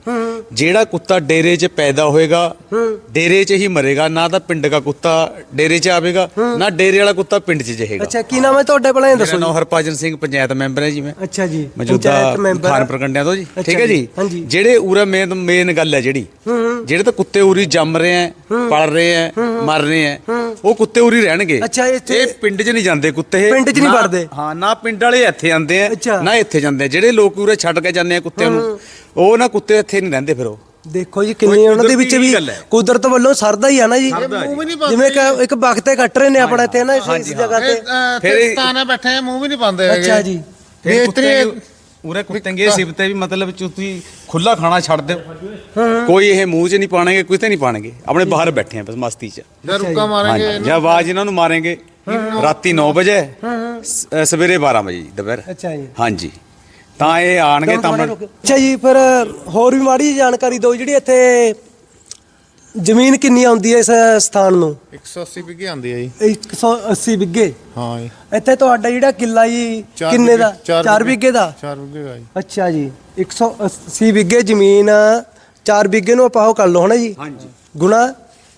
E: ਜਿਹੜਾ ਕੁੱਤਾ ਡੇਰੇ 'ਚ ਪੈਦਾ ਹੋਏਗਾ ਡੇਰੇ 'ਚ ਹੀ ਮਰੇਗਾ ਨਾ ਤਾਂ ਪਿੰਡ ਦਾ ਕੁੱਤਾ ਡੇਰੇ 'ਚ ਆਵੇਗਾ ਨਾ ਡੇਰੇ ਵਾਲਾ ਕੁੱਤਾ ਪਿੰਡ 'ਚ ਜਹੇਗਾ।
A: ਅੱਛਾ ਕੀ ਨਾਮ ਹੈ ਤੁਹਾਡੇ ਪਹਿਲਾਂ ਇਹ ਦੱਸੋ
E: ਨਾਮ ਹਰਭਜਨ ਸਿੰਘ ਪੰਚਾਇਤ ਮੈਂਬਰ ਹੈ ਜੀ ਮੈਂ।
A: ਅੱਛਾ ਜੀ
E: ਮੌਜੂਦਾ
A: ਪੰਚਾਇਤ ਮੈਂਬਰ।
E: ਖਾਨ ਪ੍ਰਕੰਡਿਆਂ ਤੋਂ ਜੀ।
A: ਅੱਛਾ
E: ਠੀਕ ਹੈ
A: ਜੀ,
E: ਜੀ?
A: ਹਾਂਜੀ।
E: ਜਿਹੜੇ ਉਰੇ ਮੇਨ ਮੇਨ ਗੱਲ ਹੈ ਜਿਹੜੀ। ਜਿਹੜੇ ਤਾਂ ਕੁੱਤੇ ਉਰੀ ਜੰਮ ਰਹੇ ਆ ਪਲ ਰਹੇ ਆ ਮਰ ਰਹੇ ਆ ਉਹ ਕੁੱਤੇ ਉਰੀ ਰਹਿਣਗੇ।
A: ਅੱਛਾ, ਇੱਥੇ-
E: ਇਹ ਪਿੰਡ 'ਚ ਨਹੀਂ ਜਾਂਦੇ ਕੁੱਤੇ ਇਹ।
A: ਪਿੰਡ 'ਚ ਨਹੀਂ
E: ਨਾ-
A: ਵੜਦੇ।
E: ਹਾਂ ਨਾ ਪਿੰਡ ਵਾਲੇ ਇੱਥੇ ਆਉਂਦੇ
A: ਅੱਛਾ।
E: ਆ ਨਾ ਇੱਥੇ ਜਾਂਦੇ। ਆ। ਜਿਹੜੇ ਲੋਕ ਉਰੇ ਛੱਡ ਕੇ ਜਾਂਦੇ ਆ ਕੁੱਤਿਆਂ ਨੂੰ ਉਹ ਨਾ ਕੁੱਤੇ ਇੱਥੇ ਨਹੀਂ ਰਹਿੰਦੇ ਫਿਰ ਉਹ।
A: ਦੇਖੋ ਜੀ ਕਿੰਨੀ ਉਹਨਾਂ ਦੇ ਵਿੱਚ ਵੀ। ਕੁਦਰਤ ਵੱਲੋਂ ਸਰਦਾ ਹੀ ਆ ਨਾ ਜੀ।
D: ਮੂੰਹ ਵੀ ਨਹੀਂ ਪਾਉਂਦੇ
A: ਜਿਵੇਂ ਕਿ ਇੱਕ ਵਕਤੇ ਕੱਟ ਰਹੇ ਨੇ ਆਪਣਾ ਇੱਥੇ ਨਾ ਇਸ ਜਗ੍ਹਾ ਤੇ।
D: ਫਿਰ
E: ਇਹ-
D: ਸਤਾਨੇ ਬੈਠੇ ਆ ਮੂੰਹ ਵੀ ਨਹੀਂ ਪਾਉਂਦੇ ਹੈਗੇ।
A: ਅੱਛਾ ਜੀ।
E: ਫਿਰ
D: ਇਤਨੇ
E: ਕੁੱਤੇ ਉਰੇ ਕੁੱਤੇ ਦੇ ਸਿਫਤੇ ਵੀ ਮਤਲਬ ਤੁਸੀਂ ਖੁੱਲਾ ਖਾਣਾ ਛੱਡ ਦਿਓ। ਕੋਈ ਇਹ ਮੂੰਹ 'ਚ ਨਹੀਂ ਪਾਣਗੇ ਕਿਤੇ ਨਹੀਂ ਪਾਣਗੇ। ਆਪਣੇ ਬਾਹਰ ਬੈਠੇ ਆ ਬਸ ਮਸਤੀ 'ਚ।
D: ਜਾਂ ਰੁੱਕਾ ਮਾਰਾਂਗੇ
E: ਜਾਂ ਆਵਾਜ਼ ਇਹਨਾਂ ਨੂੰ ਮਾਰਾਂਗੇ। ਰਾਤੀ 9 ਵਜੇ ਸਵੇਰੇ 12 ਵਜੇ ਦੁਪਹਿਰ।
A: ਅੱਛਾ ਜੀ।
E: ਹਾਂਜੀ। ਤਾਂ ਇਹ ਆਣਗੇ ਤਾਂ
A: ਅੱਛਾ ਜੀ ਫਿਰ ਹੋਰ ਵੀ ਮਾੜੀ ਜਿਹੀ ਜਾਣਕਾਰੀ ਦਿਓ ਜਿਹੜੀ ਇੱਥੇ ਜ਼ਮੀਨ ਕਿੰਨੀ ਆਉਂਦੀ ਹੈ ਇਸ ਸਥਾਨ ਨੂੰ?
D: 180 ਵਿਗੇ ਆਉਂਦੀ ਹੈ ਜੀ।
A: 180 ਬਿੱਗੇ
D: ਹਾਂ ਜੀ।
A: ਇੱਥੇ ਤੁਹਾਡਾ ਜਿਹੜਾ ਕਿੱਲਾ ਜੀ
D: ਚਾਰ
A: ਕਿੰਨੇ ਦਾ?
D: ਵਿਗੇ- ਚਾਰ
A: 4
D: ਵਿਗੇ।
A: ਬਿੱਗੇ ਦਾ?
D: 4 ਵਿਗੇ ਦਾ ਜੀ।
A: ਅੱਛਾ ਜੀ 180 ਬਿੱਗੇ ਜ਼ਮੀਨ 4 ਬਿੱਗੇ ਨੂੰ ਆਪਾਂ ਉਹ ਕਰ ਲਓ ਹਨਾ ਜੀ?
E: ਹਾਂਜੀ।
A: ਗੁਣਾ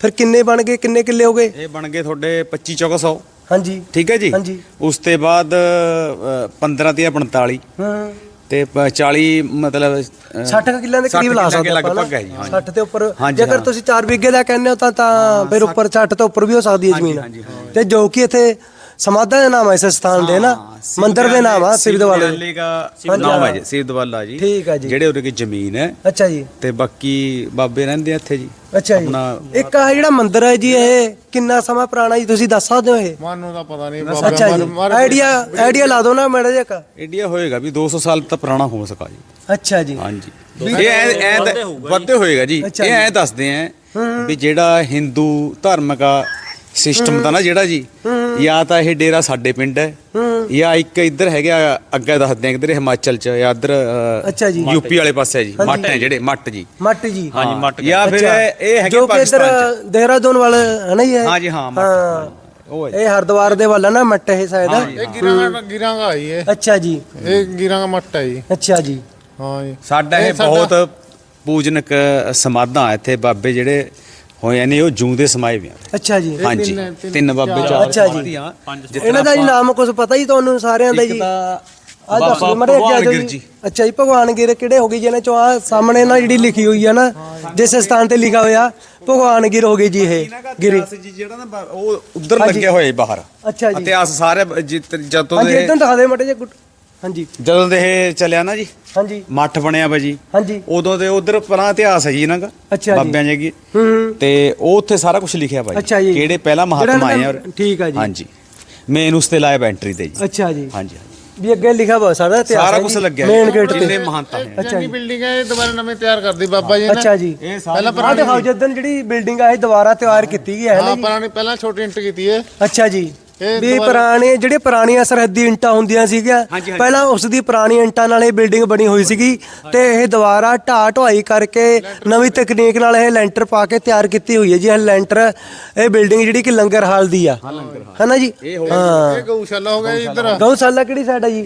A: ਫਿਰ ਕਿੰਨੇ ਬਣ ਗਏ ਕਿੰਨੇ ਕਿੱਲੇ ਹੋ ਗਏ?
E: ਇਹ ਬਣ ਗਏ ਤੁਹਾਡੇ 25 ਚੌਕਾ 100
A: ਹਾਂਜੀ।
E: ਠੀਕ ਹੈ ਜੀ?
A: ਹਾਂਜੀ।
E: ਉਸ ਤੋਂ ਬਾਅਦ ਅ, 15 ਤੇ 45
A: ਹਾਂ।
E: ਤੇ ਪ- 40 ਮਤਲਬ ਅ,
A: 60 ਕਿੱਲਿਆਂ ਦੇ
E: 60
A: ਕਰੀਬ ਲਾ ਸਕਦੇ ਆਪਾਂ
E: ਲਗਭਗ। ਹੈ ਜੀ ਹਾਂਜੀ।
A: 60 ਤੇ ਉੱਪਰ ਜੇਕਰ। ਤੁਸੀਂ 4 ਬਿੱਗੇ ਦਾ ਕਹਿੰਦੇ ਹੋ ਤਾਂ ਤਾਂ ਫਿਰ ਉੱਪਰ 60 ਤੋਂ ਉੱਪਰ ਵੀ ਹੋ ਸਕਦੀ ਹੈ ਜ਼ਮੀਨ ਤੇ ਜੋ ਕਿ ਇੱਥੇ ਸਮਾਧਾਂ ਦੇ ਨਾਮ ਹੈ ਇਸ ਸਥਾਨ ਦੇ ਨਾ ਮੰਦਿਰ ਦੇ ਨਾਮ ਆ ਸਿਰਦਵਾਲੇ
E: ਸਿਰਦਵਾਲੇ ਦਾ ਨਾਮ ਹੈ। ਜੀ ਸਿਰਦਵਾਲਾ ਜੀ
A: ਠੀਕ ਆ ਜੀ।
E: ਜਿਹੜੇ ਉਹਦੇ ਕੀ ਜ਼ਮੀਨ ਹੈ।
A: ਅੱਛਾ ਜੀ।
E: ਤੇ ਬਾਕੀ ਬਾਬੇ ਰਹਿੰਦੇ ਆ ਇੱਥੇ ਜੀ।
A: ਅੱਛਾ ਜੀ।
E: ਆਪਣਾ
A: ਇੱਕ ਆ ਜਿਹੜਾ ਮੰਦਿਰ ਹੈ ਜੀ ਇਹ ਕਿੰਨਾ ਸਮਾਂ ਪੁਰਾਣਾ ਜੀ ਤੁਸੀਂ ਦੱਸ ਸਕਦੇ ਹੋ ਇਹ?
D: ਮਾਨੂੰ ਦਾ ਪਤਾ ਨਹੀਂ
A: ਅੱਛਾ ਜੀ। ਆਈਡੀਆ ਆਈਡੀਆ ਲਾ ਦਿਓ ਨਾ ਮੈਡਾ ਜੀ ਇੱਕ।
E: ਇੰਡੀਆ ਹੋਏਗਾ ਵੀ 200 ਸਾਲ ਤਾਂ ਪੁਰਾਣਾ ਹੋ ਸਕਾ ਜੀ।
A: ਅੱਛਾ ਜੀ।
E: ਹਾਂਜੀ। ਇਹ ਐ ਐ ਵੱਧੇ ਹੋਏਗਾ ਜੀ।
A: ਅੱਛਾ
E: ਇਹ। ਐ ਦੱਸਦੇ ਆ ਵੀ ਜਿਹੜਾ ਹਿੰਦੂ ਧਰਮ ਦਾ ਸਿਸਟਮ ਦਾ ਨਾ ਜਿਹੜਾ ਜੀ ਜਾਂ ਤਾਂ ਇਹ ਡੇਰਾ ਸਾਡੇ ਪਿੰਡ ਹੈ ਜਾਂ ਇੱਕ ਇੱਧਰ ਹੈਗਾ ਅੱਗੇ ਦੱਸਦੇ ਆ ਇੱਧਰ ਹਿਮਾਚਲ ਚ ਜਾਂ ਇੱਧਰ
A: ਅੱਛਾ ਜੀ।
E: ਯੂਪੀ ਵਾਲੇ ਪਾਸੇ ਹੈ ਜੀ ਮੱਟ ਹੈ ਜਿਹੜੇ ਮੱਟ ਜੀ।
A: ਮੱਟ ਜੀ।
C: ਹਾਂਜੀ ਮੱਟ
E: ਜਾਂ ਫਿਰ। ਇਹ ਹੈਗੇ
A: ਜੋ ਕਿ ਇੱਧਰ
E: ਪਾਕਿਸਤਾਨ ਚ।
A: ਦੇਹਰਾਦੂਨ ਵੱਲ ਹੈ ਨਾ ਜੀ ਇਹ?
E: ਹਾਂ ਜੀ, ਹਾਂ, ਮੱਟ,
A: ਹਾਂ।
E: ਉਹ ਹੈ ਜੀ।
A: ਇਹ ਹਰਦੁਆਰ ਦੇ ਵੱਲ ਹੈ ਨਾ ਮੱਟ ਇਹ ਸ਼ਾਇਦ?
D: ਇਹ ਗਿਰਾਂਗਾ ਗਿਰਾਂਗਾ ਆਈ ਇਹ।
A: ਅੱਛਾ ਜੀ।
D: ਇਹ ਗਿਰਾਂਗਾ ਮੱਟ ਹੈ ਜੀ।
A: ਅੱਛਾ ਜੀ।
D: ਹਾਂ ਜੀ।
E: ਸਾਡਾ ਇਹ ਬਹੁਤ ਪੂਜਨਕ ਸਮਾਧਾਂ ਹੈ ਇੱਥੇ ਬਾਬੇ ਜਿਹੜੇ ਹੋਏ ਨੇ ਉਹ ਜੂੰ ਦੇ ਸਮਾਏ ਵੀ ਆ।
A: ਅੱਛਾ ਜੀ।
E: ਹਾਂਜੀ। ਤਿੰਨ ਬਾਬੇ ਚਾਰ
A: ਅੱਛਾ ਜੀ। ਇਹਨਾਂ ਦਾ ਜੀ ਨਾਮ ਕੁਝ ਪਤਾ ਹੀ ਤੁਹਾਨੂੰ ਸਾਰਿਆਂ ਦਾ
E: ਇੱਕ
A: ਜੀ? ਆ ਦੱਸ ਮੜੇ ਅੱਗੇ ਆ ਜੀ।
E: ਜੀ।
A: ਅੱਛਾ ਜੀ ਭਗਵਾਨ ਗਿਰ ਕਿਹੜੇ ਹੋ ਗਏ ਜਿਹਨਾਂ ਚੋਂ ਆ ਸਾਹਮਣੇ ਨਾ ਜਿਹੜੀ ਲਿਖੀ ਹੋਈ ਹੈ ਨਾ ਜਿਸ ਸਥਾਨ ਤੇ ਲਿਖਾ ਹੋਇਆ ਭਗਵਾਨ ਗਿਰ ਹੋ ਗਈ ਜੀ ਇਹ ਗਿਰੀ।
E: ਜੀ ਜਿਹੜਾ ਨਾ ਉਹ ਉਧਰ
A: ਹਾਂਜੀ।
E: ਲੱਗੇ ਹੋਏ ਬਾਹਰ।
A: ਅੱਛਾ ਜੀ।
E: ਇਤਿਹਾਸ ਸਾਰੇ ਜਿਤ- ਜਦੋਂ
A: ਹਾਂਜੀ
E: ਦੇ
A: ਇਦਾਂ ਦਿਖਾ ਦੇ ਮੜੇ ਜੇ ਗੁੱਟ ਹਾਂਜੀ।
E: ਜਦੋਂ ਦੇ ਇਹ ਚੱਲਿਆ ਨਾ ਜੀ
A: ਹਾਂਜੀ।
E: ਮੱਠ ਬਣਿਆ ਵਾ ਜੀ
A: ਹਾਂਜੀ।
E: ਉਦੋਂ ਦੇ ਉਧਰ ਪਰਾਂ ਇਤਿਹਾਸ ਹੈ ਜੀ ਇਹਨਾਂ ਦਾ
A: ਅੱਛਾ ਜੀ।
E: ਬਾਬਿਆਂ ਜੀ
A: ਹੂੰ
E: ਤੇ ਉਹ ਉੱਥੇ ਸਾਰਾ ਕੁਝ ਲਿਖਿਆ ਵਾ
A: ਅੱਛਾ ਜੀ।
E: ਕਿਹੜੇ ਪਹਿਲਾ
A: ਜਿਹੜਾ
E: ਮਹਾਤਮਾ ਆਏ ਔਰ
A: ਠੀਕ ਆ ਜੀ।
E: ਹਾਂਜੀ। ਮੇਨ ਉਸ ਤੇ ਲਾਇਆ ਐਂਟਰੀ ਤੇ ਜੀ।
A: ਅੱਛਾ ਜੀ।
E: ਹਾਂਜੀ
A: ਵੀ ਅੱਗੇ ਲਿਖਾ ਹੋਇਆ ਸਾਰਾ ਇਤਿਹਾਸ
E: ਸਾਰਾ ਕੁਝ ਲੱਗਿਆ
A: ਮੇਨ ਗੇਟ ਤੇ।
E: ਮਹਾਨਤਾ ਹੈ
A: ਅੱਛਾ ਜੀ।
D: ਬਿਲਡਿੰਗ ਹੈ ਇਹ ਦੁਬਾਰਾ ਨਵੇਂ ਤਿਆਰ ਕਰਦੀ ਬਾਬਾ ਜੀ ਨੇ।
A: ਅੱਛਾ ਜੀ।
E: ਇਹ
D: ਪਹਿਲਾਂ
A: ਆ ਦਿਖਾਓ ਜਦੋਂ ਜਿਹੜੀ ਬਿਲਡਿੰਗ ਆ ਇਹ ਦੁਬਾਰਾ ਤਿਆਰ ਕੀਤੀ ਗਈ ਹੈ ਨਾ
D: ਹਾਂ
A: ਜੀ?
D: ਪੁਰਾਣੀ ਪਹਿਲਾਂ ਛੋਟੀ ਇੰਟ ਕੀਤੀ ਹੈ।
A: ਅੱਛਾ ਜੀ। ਵੀ ਪੁਰਾਣੇ ਜਿਹੜੇ ਪੁਰਾਣੀਆਂ ਸਰਹੱਦੀ ਇੰਟਾਂ ਹੁੰਦੀਆਂ ਸੀਗੀਆਂ। ਪਹਿਲਾਂ ਉਸ ਦੀ ਪੁਰਾਣੀ ਇੰਟਾਂ ਨਾਲ ਇਹ ਬਿਲਡਿੰਗ ਬਣੀ ਹੋਈ ਸੀਗੀ ਤੇ ਇਹ ਦੁਬਾਰਾ ਢਾਹ ਢੁਆਈ ਕਰਕੇ ਨਵੀਂ ਤਕਨੀਕ ਨਾਲ ਇਹ ਲੈਂਟਰ ਪਾ ਕੇ ਤਿਆਰ ਕੀਤੀ ਹੋਈ ਹੈ ਜੀ। ਇਹ ਲੈਂਟਰ ਇਹ ਬਿਲਡਿੰਗ ਜਿਹੜੀ ਕਿ ਲੰਗਰ ਹਾਲ ਦੀ ਆ। ਹੈ ਨਾ ਜੀ? ਹਾਂ
D: ਇਹ ਗਊਸ਼ਾਲਾ ਹੋ ਗਿਆ ਜੀ ਇੱਧਰ।
A: ਗਊਸ਼ਾਲਾ ਕਿਹੜੀ ਸਾਈਡ ਆ ਜੀ?